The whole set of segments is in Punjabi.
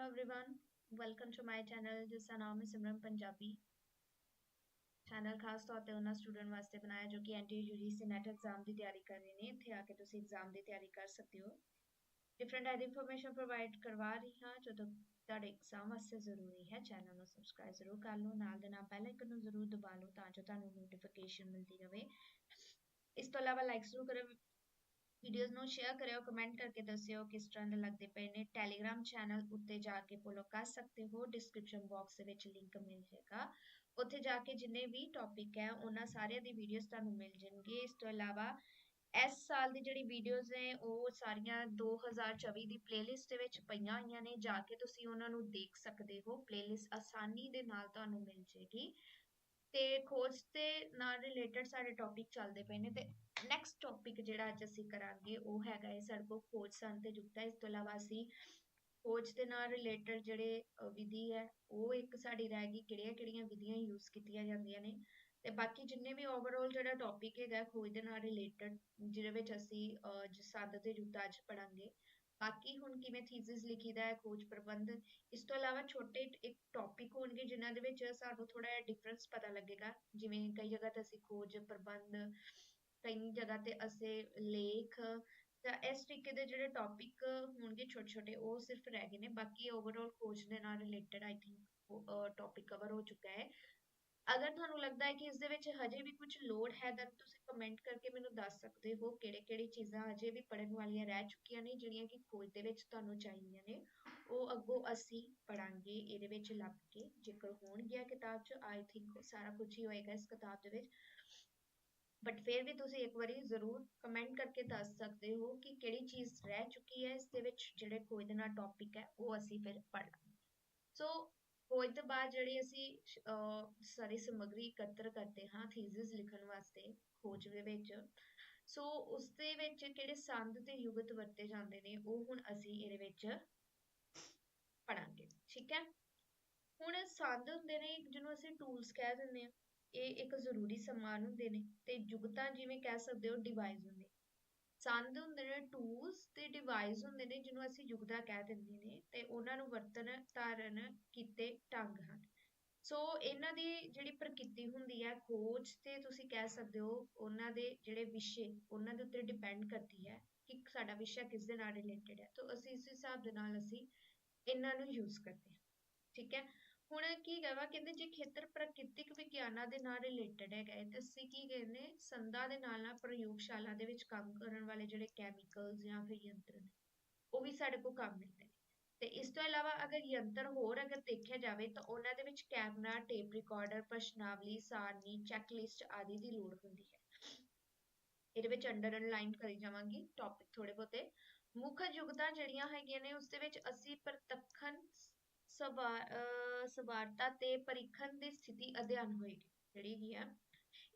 Hello everyone, welcome to my channel ਜਿਸ ਦਾ ਨਾਮ ਹੈ ਸਿਮਰਨ ਪੰਜਾਬੀ ਚੈਨਲ ਖਾਸ ਤੌਰ ਤੇ ਉਹਨਾਂ ਸਟੂਡੈਂਟ ਵਾਸਤੇ ਬਣਾਇਆ ਜੋ ਕਿ ਐਨਟੀ ਯੂਜੀਸੀ ਨੈਟ ਐਗਜ਼ਾਮ ਦੀ ਤਿਆਰੀ ਕਰ ਰਹੇ ਨੇ ਇੱਥੇ ਆ ਕੇ ਤੁਸੀਂ ਐਗਜ਼ਾਮ ਦੀ ਤਿਆਰੀ ਕਰ ਸਕਦੇ ਹੋ ਡਿਫਰੈਂਟ ਐਡ ਇਨਫੋਰਮੇਸ਼ਨ ਪ੍ਰੋਵਾਈਡ ਕਰਵਾ ਰਹੀ ਹਾਂ ਜੋ ਤੁਹਾਡੇ ਐਗਜ਼ਾਮ ਵਾਸਤੇ ਜ਼ਰੂਰੀ ਹੈ ਚੈਨਲ ਨੂੰ ਸਬਸਕ੍ਰਾਈਬ ਜ਼ਰੂਰ ਕਰ ਲਓ ਨਾਲ ਦੇ ਨਾਲ ਬੈਲ ਆਈਕਨ ਨੂੰ ਜ਼ਰੂਰ ਦਬਾ ਲਓ ਤਾਂ ਜੋ ਤੁਹਾਨੂੰ ਨੋਟੀਫਿਕੇਸ਼ਨ ਮਿਲਦੀ ਰਹੇ ਇਸ ਤੋਂ ਇਲਾਵਾ ਲਾਈਕ ਜ਼ਰੂਰ ਕਰੋ ਵੀਡੀਓਜ਼ ਨੂੰ ਸ਼ੇਅਰ ਕਰਿਓ ਕਮੈਂਟ ਕਰਕੇ ਦੱਸਿਓ ਕਿਸ ਤਰ੍ਹਾਂ ਦੇ ਲੱਗਦੇ ਪਏ ਨੇ। ਟੈਲੀਗ੍ਰਾਮ ਚੈਨਲ ਉੱਤੇ ਜਾ ਕੇ ਫੋਲੋ ਕਰ ਸਕਦੇ ਹੋ। ਡਿਸਕ੍ਰਿਪਸ਼ਨ ਬਾਕਸ ਦੇ ਵਿੱਚ ਲਿੰਕ ਮਿਲ ਜਾਏਗਾ ਉੱਥੇ ਜਾ ਕੇ ਜਿੰਨੇ ਵੀ ਟੌਪਿਕ ਹੈ, ਉਹਨਾਂ ਸਾਰਿਆਂ ਦੀ ਵੀਡੀਓਜ਼ ਤੁਹਾਨੂੰ ਮਿਲ ਜਾਣਗੇ। ਇਸ ਤੋਂ ਇਲਾਵਾ ਇਸ ਸਾਲ ਦੀ ਜਿਹੜੀ ਵੀਡੀਓਜ਼ ਨੇ, ਉਹ ਸਾਰੀਆਂ 2024 ਦੀ ਪਲੇਲਿਸਟ ਦੇ ਵਿੱਚ ਪਈਆਂ ਹੋਈਆਂ ਨੇ। ਜਾ ਕੇ ਤੁਸੀਂ ਉਹਨਾਂ ਨੂੰ ਦੇਖ ਸਕਦੇ ਹੋ। ਪਲੇਲਿਸਟ ਆਸਾਨੀ ਦੇ ਨਾਲ ਤੁਹਾਨੂੰ ਮਿਲ ਜੇਗੀ ਤੇ ਖੋਜ ਤੇ ਨਾਲ ਰਿਲੇਟਡ ਸਾਡੇ ਟੌਪਿਕ ਚੱਲਦੇ ਪਏ ਨੇ ਤੇ ਨੈਕਸਟ ਟੌਪਿਕ ਜਿਹੜਾ ਅੱਜ ਅਸੀਂ ਕਰਾਂਗੇ ਉਹ ਹੈਗਾ ਹੈ ਸਾਡੇ ਕੋਲ ਖੋਜ ਸੰਤ ਤੇ ਜੁਗਤਾ, ਇਸ ਤੋਂ ਇਲਾਵਾ ਅਸੀਂ ਖੋਜ ਦੇ ਨਾਲ ਰਿਲੇਟਡ ਜਿਹੜੇ ਵਿਧੀ ਹੈ, ਉਹ ਇੱਕ ਸਾਡੀ ਰਹਿ ਗਈ, ਕਿਹੜੀਆਂ ਕਿਹੜੀਆਂ ਵਿਧੀਆਂ ਯੂਜ਼ ਕੀਤੀਆਂ ਜਾਂਦੀਆਂ ਨੇ ਤੇ ਬਾਕੀ ਜਿੰਨੇ ਵੀ ਓਵਰਆਲ ਜਿਹੜਾ ਟੌਪਿਕ ਹੈਗਾ ਖੋਜ ਦੇ ਨਾਲ ਰਿਲੇਟਡ ਜਿਹਦੇ ਵਿੱਚ ਅਸੀਂ ਸੰਦ ਤੇ ਜੁਗਤਾ ਅੱਜ ਪੜਾਂਗੇ ਬਾਕੀ ਹੁਣ ਕਿਵੇਂ ਥੀਸਿਸ ਲਿਖੀਦਾ ਹੈ, ਖੋਜ ਪ੍ਰਬੰਧ, ਇਸ ਤੋਂ ਇਲਾਵਾ ਛੋਟੇ ਇੱਕ ਟੌਪਿਕ ਹੋਣਗੇ ਜਿਨ੍ਹਾਂ ਦੇ ਵਿੱਚ ਸਾਨੂੰ ਥੋੜਾ ਜਿਹਾ ਡਿਫਰੈਂਸ ਪਤਾ ਲੱਗੇਗਾ, ਜਿਵੇਂ ਕਈ ਜਗ੍ਹਾ ਤੇ ਅਸੀਂ ਖੋਜ ਪ੍ਰਬੰਧ, ਕਈ ਜਗ੍ਹਾ ਤੇ ਅਸੀਂ ਲੇਖ, ਤਾਂ ਇਸ ਤਰੀਕੇ ਦੇ ਜਿਹੜੇ ਟੌਪਿਕ ਹੋਣਗੇ ਛੋਟੇ ਛੋਟੇ ਉਹ ਸਿਰਫ ਰਹਿ ਗਏ ਨੇ, ਬਾਕੀ ਓਵਰਆਲ ਖੋਜ ਦੇ ਨਾਲ related I think topic cover ਹੋ ਚੁੱਕਾ ਹੈ। ਅਗਰ ਤੁਹਾਨੂੰ ਲੱਗਦਾ ਹੈ ਕਿ ਇਸ ਦੇ ਵਿੱਚ ਹਜੇ ਵੀ ਕੁਝ ਲੋੜ ਹੈ, ਤਾਂ ਤੁਸੀਂ ਕਮੈਂਟ ਕਰਕੇ ਮੈਨੂੰ ਦੱਸ ਸਕਦੇ ਹੋ ਕਿਹੜੇ ਕਿਹੜੀ ਚੀਜ਼ਾਂ ਹਜੇ ਵੀ ਪੜਨ ਵਾਲੀਆਂ ਰਹਿ ਚੁੱਕੀਆਂ ਨੇ, ਜਿਹੜੀਆਂ ਕਿ ਖੋਜ ਦੇ ਵਿੱਚ ਤੁਹਾਨੂੰ ਚਾਹੀਦੀਆਂ ਨੇ। ਉਹ ਅੱਗੋਂ ਅਸੀਂ ਪੜਾਂਗੇ ਇਹਦੇ ਵਿੱਚ ਲੱਭ ਕੇ, ਜੇਕਰ ਹੋਣਗੀਆਂ ਕਿਤਾਬ 'ਚ ਆਈ ਥਿੰਕ ਸਾਰਾ ਕੁਝ ਹੀ ਹੋਏਗਾ ਇਸ ਕਿਤਾਬ ਦੇ ਵਿੱਚ। ਬਟ ਫਿਰ ਵੀ ਤੁਸੀਂ ਇੱਕ ਵਾਰੀ ਜ਼ਰੂਰ ਕਮੈਂਟ ਕਰਕੇ ਦੱਸ ਸਕਦੇ ਹੋ ਕਿ ਕਿਹੜੀ ਚੀਜ਼ ਰਹਿ ਚੁੱਕੀ ਹੈ, ਇਸ ਦੇ ਵਿੱਚ ਜਿਹੜੇ ਖੋਜ ਦੇ ਨਾਲ ਟੌਪਿਕ ਹੈ, ਉਹ ਅਸੀਂ ਫਿਰ ਪੜਾਂਗੇ ਸੋ ਖੋਜ ਤੋਂ ਬਾਅਦ ਜਿਹੜੀ ਅਸੀਂ ਸਾਰੀ ਸਮੱਗਰੀ ਇਕੱਤਰ ਕਰਦੇ ਹਾਂ ਥੀਸਿਸ ਲਿਖਣ ਵਾਸਤੇ ਖੋਜ ਦੇ ਵਿੱਚ, ਸੋ ਉਸ ਵਿੱਚ ਕਿਹੜੇ ਸੰਦ ਤੇ ਯੁਗਤ ਵਰਤੇ ਜਾਂਦੇ ਨੇ, ਉਹ ਹੁਣ ਅਸੀਂ ਇਹਦੇ ਵਿੱਚ ਪੜਾਂਗੇ ਠੀਕ ਹੈ? ਹੁਣ ਸੰਦ ਹੁੰਦੇ ਨੇ, ਜਿਹਨੂੰ ਅਸੀਂ ਟੂਲਸ ਕਹਿ ਦਿੰਦੇ ਹਾਂ, ਇਹ ਇੱਕ ਜ਼ਰੂਰੀ ਸਮਾਨ ਹੁੰਦੇ ਨੇ, ਤੇ ਯੁਗਤਾਂ ਜਿਵੇਂ ਕਹਿ ਸਕਦੇ ਹੋ ਡਿਵਾਈਸ ਸੰਦ ਹੁੰਦੇ ਨੇ ਟੂਲਸ ਤੇ ਡਿਵਾਈਸ ਹੁੰਦੇ ਨੇ ਜਿਹਨੂੰ ਅਸੀਂ ਜੁਗਤਾ ਕਹਿ ਦਿੰਦੇ ਨੇ ਤੇ ਉਹਨਾਂ ਨੂੰ ਵਰਤਨ ਧਾਰਨ ਕੀਤੇ ਢੰਗ ਹਨ। ਸੋ ਇਹਨਾਂ ਦੀ ਜਿਹੜੀ ਪ੍ਰਕਿਰਤੀ ਹੁੰਦੀ ਹੈ, ਖੋਜ ਤੇ ਤੁਸੀਂ ਕਹਿ ਸਕਦੇ ਹੋ, ਉਹਨਾਂ ਦੇ ਜਿਹੜੇ ਵਿਸ਼ੇ, ਉਹਨਾਂ ਦੇ ਉੱਤੇ ਡਿਪੈਂਡ ਕਰਦੀ ਹੈ ਕਿ ਸਾਡਾ ਵਿਸ਼ਾ ਕਿਸਦੇ ਨਾਲ ਰਿਲੇਟਡ ਹੈ। ਤਾਂ ਅਸੀਂ ਇਸ ਹਿਸਾਬ ਦੇ ਨਾਲ ਅਸੀਂ ਇਹਨਾਂ ਨੂੰ ਯੂਜ਼ ਕਰਦੇ ਹਾਂ। ਠੀਕ ਹੈ? ਹੁਣ ਕੀ ਕਹਵਾ ਕਹਿੰਦੇ ਜੇ ਖੇਤਰ ਪ੍ਰਕਿਰਤਿਕ ਵਿਗਿਆਨਾਂ ਦੇ ਨਾਲ ਰਿਲੇਟਡ ਹੈਗਾ ਹੈ ਤੇ ਕੀ ਕਹਿੰਦੇ, ਸੰਦਾਂ ਦੇ ਨਾਲ ਨਾਲ ਪ੍ਰਯੋਗਸ਼ਾਲਾ ਦੇ ਵਿੱਚ ਕੰਮ ਕਰਨ ਵਾਲੇ ਜਿਹੜੇ ਕੈਮੀਕਲਸ ਜਾਂ ਫਿਰ ਯੰਤਰ ਨੇ, ਉਹ ਵੀ ਸਾਡੇ ਕੋਲ ਕੰਮ ਲੈਂਦੇ ਨੇ। ਤੇ ਇਸ ਤੋਂ ਇਲਾਵਾ ਅਗਰ ਯੰਤਰ ਹੋਰ ਅਗਰ ਦੇਖਿਆ ਜਾਵੇ, ਤਾਂ ਉਹਨਾਂ ਦੇ ਵਿੱਚ ਕੈਮਰਾ ਟੇਪ ਰਿਕਾਰਡਰ ਪ੍ਰਸ਼ਨਾਵਲੀ, ਸਾਰਣੀ ਚੈੱਕਲਿਸਟ ਆਦਿ ਦੀ ਲੋੜ ਹੁੰਦੀ ਹੈ। ਇਹਦੇ ਵਿੱਚ ਅੰਡਰਲਾਈਨ ਕਰੀ ਜਾਵਾਂਗੀ ਟੌਪਿਕ ਥੋੜੇ ਬਹੁਤੇ। ਮੁੱਖ ਯੁਗਤਾਂ ਜਿਹੜੀਆਂ ਹੈਗੀਆਂ ਨੇ ਉਸਦੇ ਵਿੱਚ ਅਸੀਂ ਪ੍ਰਤੱਖਣ ਸਵਾਰਤਾ ਤੇ ਪਰੀਖਣ ਦੀ ਸਥਿਤੀ ਅਧਿਐਨ ਹੋਏਗੀ ਜਿਹੜੀ ਕੀ ਆ।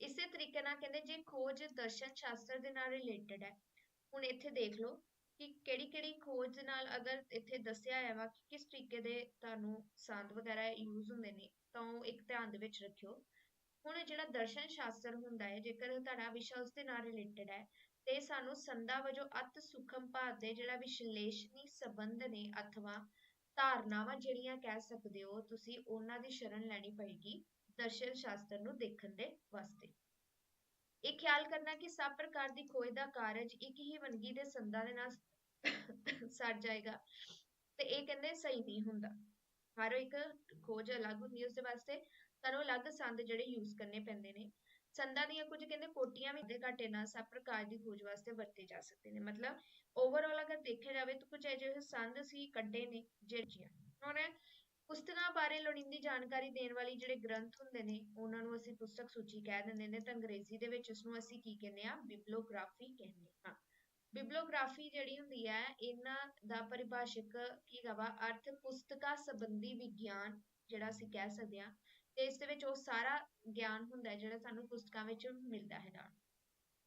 ਇਸੇ ਤਰੀਕੇ ਨਾਲ ਕਹਿੰਦੇ ਜੇ ਖੋਜ ਦਰਸ਼ਨ ਸ਼ਾਸਤਰ ਦੇ ਨਾਲ ਰਿਲੇਟਡ ਹੈ, ਹੁਣ ਇੱਥੇ ਦੇਖ ਲਓ ਕਿ ਕਿਹੜੀ ਕਿਹੜੀ ਖੋਜ ਨਾਲ ਅਗਰ ਇੱਥੇ ਦੱਸਿਆ ਹੈ ਵਾ ਕਿ ਕਿਸ ਤਰੀਕੇ ਦੇ ਤੁਹਾਨੂੰ ਸੰਦ ਵਗੈਰਾ ਯੂਜ਼ ਹੁੰਦੇ ਨੇ, ਤਾਂ ਉਹ ਇੱਕ ਧਿਆਨ ਦੇ ਵਿੱਚ ਰੱਖਿਓ। ਹੁਣ ਜਿਹੜਾ ਦਰਸ਼ਨ ਸ਼ਾਸਤਰ ਹੁੰਦਾ ਹੈ, ਜੇਕਰ ਤੁਹਾਡਾ ਵਿਸ਼ਾ ਉਸ ਦੇ ਨਾਲ ਰਿਲੇਟਡ ਹੈ, ਤੇ ਸਾਨੂੰ ਸੰਦਾ ਵਜੋਂ ਅਤ ਸੁਖਮ ਭਾਵ ਦੇ ਜਿਹੜਾ ਵਿਸ਼ਲੇਸ਼ਣੀ ਸੰਬੰਧ ਨੇ, ਅਥਵਾ ਧਾਰਨਾਵਾਂ ਜਿਹੜੀਆਂ ਕਹਿ ਸਕਦੇ ਹੋ, ਤੁਸੀਂ ਉਹਨਾਂ ਦੀ ਸ਼ਰਨ ਲੈਣੀ ਪਏਗੀ ਦਰਸ਼ਨ ਸ਼ਾਸਤਰ ਨੂੰ ਦੇਖਣ ਦੇ ਵਾਸਤੇ। ਇਹ ਖਿਆਲ ਕਰਨਾ ਕਿ ਸਭ ਪ੍ਰਕਾਰ ਦੀ ਖੋਜ ਦਾ ਕਾਰਜ ਇੱਕ ਹੀ ਵੰਨਗੀ ਦੇ ਸੰਦਾਂ ਦੇ ਨਾਲ ਸਰ ਜਾਏਗਾ ਤੇ ਇਹ ਕਹਿੰਦੇ ਸਹੀ ਨਹੀਂ ਹੁੰਦਾ। ਹਰ ਇੱਕ ਖੋਜ ਅਲੱਗ ਹੁੰਦੀ ਹੈ ਉਸ ਵਾਸਤੇ ਤੁਹਾਨੂੰ ਅਲੱਗ ਸੰਦ ਜਿਹੜੇ ਯੂਜ਼ ਕਰਨੇ ਪੈਂਦੇ ਨੇ। ਸੰਦਾਂ ਦੀਆਂ ਕੁਝ ਕਹਿੰਦੇ ਕੋਟੀਆਂ ਵੀ ਦੇ ਘਾਟੇ ਨਾਲ ਸਭ ਪ੍ਰਕਾਰ ਦੀ ਖੋਜ ਵਾਸਤੇ ਵਰਤੇ ਜਾ ਸਕਦੇ ਨੇ। ਮਤਲਬ ਓਵਰਆਲ ਅਗਰ ਦੇਖਿਆ ਜਾਵੇ ਤਾਂ ਕੁਝ ਅਜਿਹੇ ਸੰਦ ਸੀ ਕੱਢੇ ਨੇ ਜਿਹੜੀਆਂ ਹੁਣ ਪੁਸਤਕਾਂ ਬਾਰੇ ਲੋੜੀਂਦੀ ਜਾਣਕਾਰੀ ਦੇਣ ਵਾਲੀ ਜਿਹੜੇ ਗ੍ਰੰਥ ਹੁੰਦੇ ਨੇ, ਉਹਨਾਂ ਨੂੰ ਅਸੀਂ ਪੁਸਤਕ ਸੂਚੀ ਕਹਿ ਦਿੰਦੇ ਨੇ ਤਾਂ ਅੰਗਰੇਜ਼ੀ ਦੇ ਵਿੱਚ ਇਸ ਅਸੀਂ ਕੀ ਕਹਿੰਦੇ ਆ ਬਿਬਲੀਓਗ੍ਰਾਫੀ ਕਹਿੰਦੇ ਹਾਂ। ਬਿਬਲੀਓਗ੍ਰਾਫੀ ਜਿਹੜੀ ਹੁੰਦੀ ਹੈ, ਇਹਨਾਂ ਦਾ ਪਰਿਭਾਸ਼ਕ ਕੀ ਹੈਗਾ ਅਰਥ ਪੁਸਤਕਾਂ ਸੰਬੰਧੀ ਵਿਗਿਆਨ ਜਿਹੜਾ ਅਸੀਂ ਕਹਿ ਸਕਦੇ ਹਾਂ। ਤੇ ਇਸ ਦੇ ਵਿੱਚ ਉਹ ਸਾਰਾ ਗਿਆਨ ਹੁੰਦਾ ਜਿਹੜਾ ਸਾਨੂੰ ਪੁਸਤਕਾਂ ਵਿੱਚ ਮਿਲਦਾ ਹੈਗਾ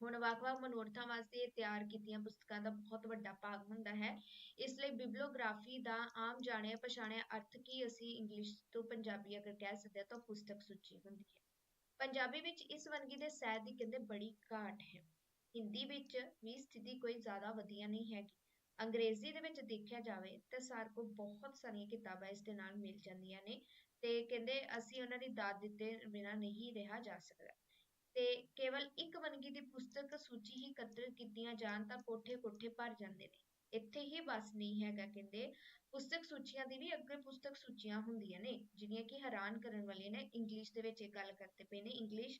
ਹੁਣ ਵੱਖ-ਵੱਖ ਮਨੋਰਥਾਂ ਵਾਸਤੇ ਤਿਆਰ ਕੀਤੀਆਂ ਪੁਸਤਕਾਂ ਦਾ ਬਹੁਤ ਵੱਡਾ ਭਾਗ ਹੁੰਦਾ ਹੈ। ਇਸ ਲਈ ਬਿਬਲੀਓਗ੍ਰਾਫੀ ਦਾ ਆਮ ਜਾਣਿਆ ਪਛਾਣਿਆ ਅਰਥ ਕੀ ਅਸੀਂ ਇੰਗਲਿਸ਼ ਤੋਂ ਪੰਜਾਬੀ ਅਗਰ ਕਹਿ ਸਕਦੇ ਤਾਂ ਪੁਸਤਕ ਸੂਚੀ ਹੁੰਦੀ ਹੈ। ਪੰਜਾਬੀ ਵਿੱਚ ਇਸ ਵੰਨਗੀ ਦੇ ਸਹਿਤ ਦੀ ਕਹਿੰਦੇ ਬੜੀ ਘਾਟ ਹੈ। ਹਿੰਦੀ ਵਿੱਚ ਵੀ ਸਥਿਤੀ ਕੋਈ ਜ਼ਿਆਦਾ ਵਧੀਆ ਨਹੀਂ ਹੈਗੀ। ਅੰਗਰੇਜ਼ੀ ਦੇ ਵਿੱਚ ਦੇਖਿਆ ਜਾਵੇ ਤਾਂ ਸਾਰ ਕੋਲ ਬਹੁਤ ਸਾਰੀਆਂ ਕਿਤਾਬਾਂ ਇਸ ਦੇ ਨਾਲ ਮਿਲ ਜਾਂਦੀਆਂ ਨੇ ਤੇ ਕਹਿੰਦੇ ਅਸੀਂ ਉਹਨਾਂ ਦੀ ਦਾਦ ਦਿੱਤੇ ਬਿਨਾਂ ਨਹੀਂ ਰਿਹਾ ਜਾ ਸਕਦਾ। ਤੇ ਕੇਵਲ ਇੱਕ ਵੰਨਗੀ ਦੀ ਪੁਸਤਕ ਸੂਚੀ ਹੀ ਇਕੱਤਰ ਕੀਤੀਆਂ ਜਾਣ ਤਾਂ ਕੋਠੇ ਕੋਠੇ ਭਰ ਜਾਂਦੇ ਨੇ। ਇੱਥੇ ਹੀ ਬਸ ਨਹੀਂ ਹੈਗਾ ਕਹਿੰਦੇ। ਪੁਸਤਕ ਸੂਚੀਆਂ ਦੀ ਵੀ ਅੱਗੇ ਪੁਸਤਕ ਸੂਚੀਆਂ ਹੁੰਦੀਆਂ ਨੇ, ਜਿਹੜੀਆਂ ਕਿ ਹੈਰਾਨ ਕਰਨ ਵਾਲੀਆਂ ਨੇ। ਇੰਗਲਿਸ਼ ਦੇ ਵਿੱਚ ਇਹ ਗੱਲ ਕਰਦੇ ਪਏ ਨੇ। ਇੰਗਲਿਸ਼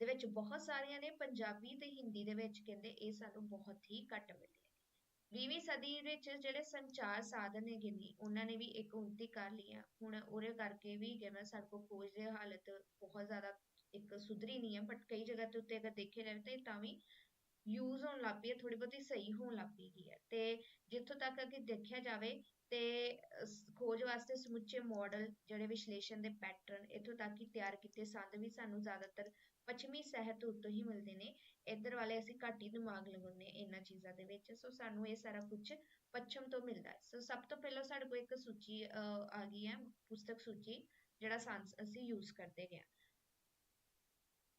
ਦੇ ਵਿੱਚ ਬਹੁਤ ਸਾਰੀਆਂ ਨੇ, ਪੰਜਾਬੀ ਤੇ ਹਿੰਦੀ ਦੇ ਵਿੱਚ ਕਹਿੰਦੇ ਇਹ ਸਾਨੂੰ ਬਹੁਤ ਹੀ ਘੱਟ ਮਿਲੀਆਂ ਵੀਹਵੀਂ ਸਦੀ ਵਿੱਚ ਜਿਹੜੇ ਸੰਚਾਰ ਸਾਧਨ ਹੈਗੇ ਨੇ, ਉਹਨਾਂ ਨੇ ਵੀ ਇੱਕ ਉੱਨਤੀ ਕਰ ਲਈ ਆ ਹੁਣ ਉਹਦੇ ਕਰਕੇ ਵੀ ਕਹਿੰਦਾ ਸਾਡੇ ਕੋਲ ਖੋਜ ਦੀ ਹਾਲਤ ਬਹੁਤ ਜ਼ਿਆਦਾ ਇੱਕ ਸੁਧਰੀ ਨਹੀਂ ਹੈ ਬਟ ਕਈ ਜਗ੍ਹਾ ਤੇ ਉੱਤੇ ਅਗਰ ਦੇਖਿਆ ਜਾਵੇ ਤਾਂ ਤਾਂ ਵੀ ਯੂਜ਼ ਹੋਣ ਲੱਗ ਪਈ ਹੈ ਥੋੜੀ ਬਹੁਤੀ ਸਹੀ ਹੋਣ ਲੱਗ ਪਈ ਹੈ ਤੇ ਜਿੱਥੋਂ ਤੱਕ ਕਿ ਦੇਖਿਆ ਜਾਵੇ ਤੇ ਖੋਜ ਵਾਸਤੇ ਸਮੁੱਚੇ ਮਾਡਲ ਜਿਹੜੇ ਵਿਸ਼ਲੇਸ਼ਣ ਦੇ ਪੈਟਰਨ ਇੱਥੋਂ ਤੱਕ ਹੀ ਤਿਆਰ ਕੀਤੇ, ਸੰਦ ਵੀ ਸਾਨੂੰ ਜ਼ਿਆਦਾਤਰ ਪੱਛਮੀ ਸਾਹਿਤ ਉੱਤੋਂ ਹੀ ਮਿਲਦੇ ਨੇ। ਇੱਧਰ ਵਾਲੇ ਅਸੀਂ ਘੱਟ ਹੀ ਦਿਮਾਗ ਲਗਾਉਂਦੇ ਇਹਨਾਂ ਚੀਜ਼ਾਂ ਦੇ ਵਿੱਚ। ਸੋ ਸਾਨੂੰ ਇਹ ਸਾਰਾ ਕੁਝ ਪੱਛਮ ਤੋਂ ਮਿਲਦਾ ਹੈ। ਸੋ ਸਭ ਤੋਂ ਪਹਿਲਾਂ ਸਾਡੇ ਕੋਲ ਇੱਕ ਸੂਚੀ ਆ ਗਈ ਹੈ, ਪੁਸਤਕ ਸੂਚੀ, ਜਿਹੜਾ ਅਸੀਂ ਯੂਜ਼ ਕਰਦੇ ਗਏ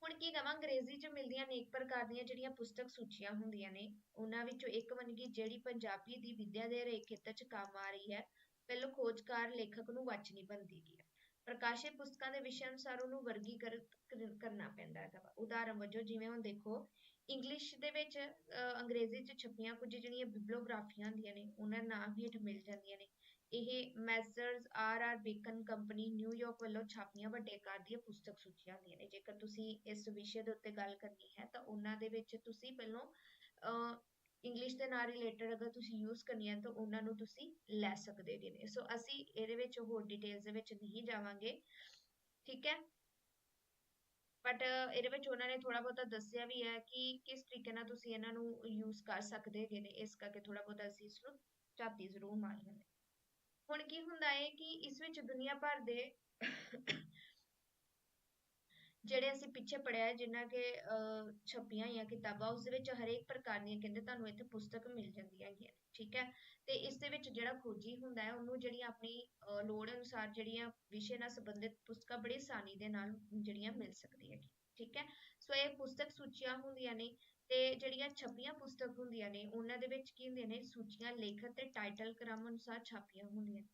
ਹੁਣ ਕੀ ਕਵਾਂ, ਅੰਗਰੇਜ਼ੀ 'ਚ ਮਿਲਦੀਆਂ ਅਨੇਕ ਪ੍ਰਕਾਰ ਦੀਆਂ ਜਿਹੜੀਆਂ ਪੁਸਤਕ ਸੂਚੀਆਂ ਹੁੰਦੀਆਂ ਨੇ, ਉਹਨਾਂ ਵਿੱਚੋਂ ਇੱਕ ਵੰਨਗੀ ਜਿਹੜੀ ਪੰਜਾਬੀ ਦੀ ਵਿੱਦਿਆ ਦੇ ਹਰੇਕ ਖੇਤਰ 'ਚ ਕੰਮ ਆ ਰਹੀ ਹੈ, ਪਹਿਲਾਂ ਖੋਜਕਾਰ ਲੇਖਕ ਨੂੰ ਵਾਚਨੀ ਬਣਦੀ ਹੈ। ਪ੍ਰਕਾਸ਼ਿਤ ਪੁਸਤਕਾਂ ਦੇ ਵਿਸ਼ੇ ਅਨੁਸਾਰ ਉਹਨੂੰ ਵਰਗੀਕ੍ਰਿਤ ਕਰਨਾ ਪੈਂਦਾ ਹੈਗਾ ਉਦਾਹਰਨ ਵਜੋਂ ਜਿਵੇਂ ਹੁਣ ਦੇਖੋ, ਇੰਗਲਿਸ਼ ਦੇ ਵਿੱਚ ਅੰਗਰੇਜ਼ੀ 'ਚ ਛਪੀਆਂ ਕੁਝ ਜਿਹੜੀਆਂ ਬਿਬਲੀਓਗ੍ਰਾਫੀਆਂ ਹੁੰਦੀਆਂ ਨੇ, ਉਹਨਾਂ ਨਾਮ ਹੇਠ ਮਿਲ ਜਾਂਦੀਆਂ ਨੇ। ਇਹ Messrs R R Bacon company New York ਵੱਲੋਂ ਛਾਪੀਆਂ ਵੱਡੇ ਆਕਾਰ ਦੀਆਂ ਪੁਸਤਕ ਸੂਚੀਆਂ ਹੁੰਦੀਆਂ ਨੇ। ਜੇਕਰ ਤੁਸੀਂ ਇਸ ਵਿਸ਼ੇ ਦੇ ਉੱਤੇ ਗੱਲ ਕਰਨੀ ਹੈ, ਤਾਂ ਉਹਨਾਂ ਦੇ ਵਿੱਚ ਤੁਸੀਂ ਪਹਿਲਾਂ ਇੰਗਲਿਸ਼ ਦੇ ਨਾਲ ਰਿਲੇਟਡ ਅਗਰ ਤੁਸੀਂ ਯੂਜ਼ ਕਰਨੀ ਹੈ ਤਾਂ ਉਹਨਾਂ ਨੂੰ ਤੁਸੀਂ ਲੈ ਸਕਦੇ ਹੈਗੇ ਸੋ ਅਸੀਂ ਇਹਦੇ ਵਿੱਚ ਹੋਰ ਡਿਟੇਲਸ ਦੇ ਵਿੱਚ ਨਹੀਂ ਜਾਵਾਂਗੇ, ਠੀਕ ਹੈ? ਬਟ ਇਹਦੇ ਵਿੱਚ ਉਹਨਾਂ ਨੇ ਥੋੜਾ ਬਹੁਤਾ ਦੱਸਿਆ ਵੀ ਹੈ ਕਿ ਕਿਸ ਤਰੀਕੇ ਨਾਲ ਤੁਸੀਂ ਇਹਨਾਂ ਨੂੰ ਯੂਜ਼ ਕਰ ਸਕਦੇ ਹੈਗੇ ਨੇ। ਇਸ ਕਰਕੇ ਥੋੜਾ ਬਹੁਤਾ ਅਸੀਂ ਇਸ ਨੂੰ ਝਾਤੀ ਜ਼ਰੂਰ ਮਾਰ ਲੈਂਦੇ ਹੁਣ ਕੀ ਹੁੰਦਾ ਹੈ ਕਿ ਇਸ ਵਿੱਚ ਦੁਨੀਆ ਭਰ ਦੇ ਜਿਹੜੇ ਅਸੀਂ ਪਿੱਛੇ ਪੜਿਆ ਹੈ ਜਿਨ੍ਹਾਂ ਕੇ ਛਪੀਆਂ ਹੋਈਆਂ ਕਿਤਾਬਾਂ ਉਸਦੇ ਵਿੱਚ ਹਰੇਕ ਪ੍ਰਕਾਰ ਦੀਆਂ ਕਹਿੰਦੇ ਤੁਹਾਨੂੰ ਇੱਥੇ ਪੁਸਤਕ ਮਿਲ ਜਾਂਦੀਆਂ ਹੈਗੀਆਂ ਠੀਕ ਹੈ? ਤੇ ਇਸ ਦੇ ਵਿੱਚ ਜਿਹੜਾ ਖੋਜੀ ਹੁੰਦਾ ਹੈ ਉਹਨੂੰ ਜਿਹੜੀਆਂ ਆਪਣੀ, ਅਹ, ਲੋੜ ਅਨੁਸਾਰ ਜਿਹੜੀਆਂ ਵਿਸ਼ੇ ਨਾਲ ਸੰਬੰਧਿਤ ਪੁਸਤਕਾਂ ਬੜੀ ਆਸਾਨੀ ਦੇ ਨਾਲ ਜਿਹੜੀਆਂ ਮਿਲ ਸਕਦੀਆਂ ਹੈਗੀ ਠੀਕ ਹੈ? ਸੋ ਇਹ ਪੁਸਤਕ ਸੂਚੀਆਂ ਹੁੰਦੀਆਂ ਨੇ ਤੇ ਜਿਹੜੀਆਂ ਛਪੀਆਂ ਪੁਸਤਕ ਹੁੰਦੀਆਂ ਨੇ, ਉਹਨਾਂ ਦੇ ਵਿੱਚ ਕੀ ਹੁੰਦੇ ਨੇ, ਸੂਚੀਆਂ, ਲੇਖਕ ਤੇ ਟਾਈਟਲ ਕ੍ਰਮ ਅਨੁਸਾਰ ਛਾਪੀਆਂ ਹੁੰਦੀਆਂ ਨੇ।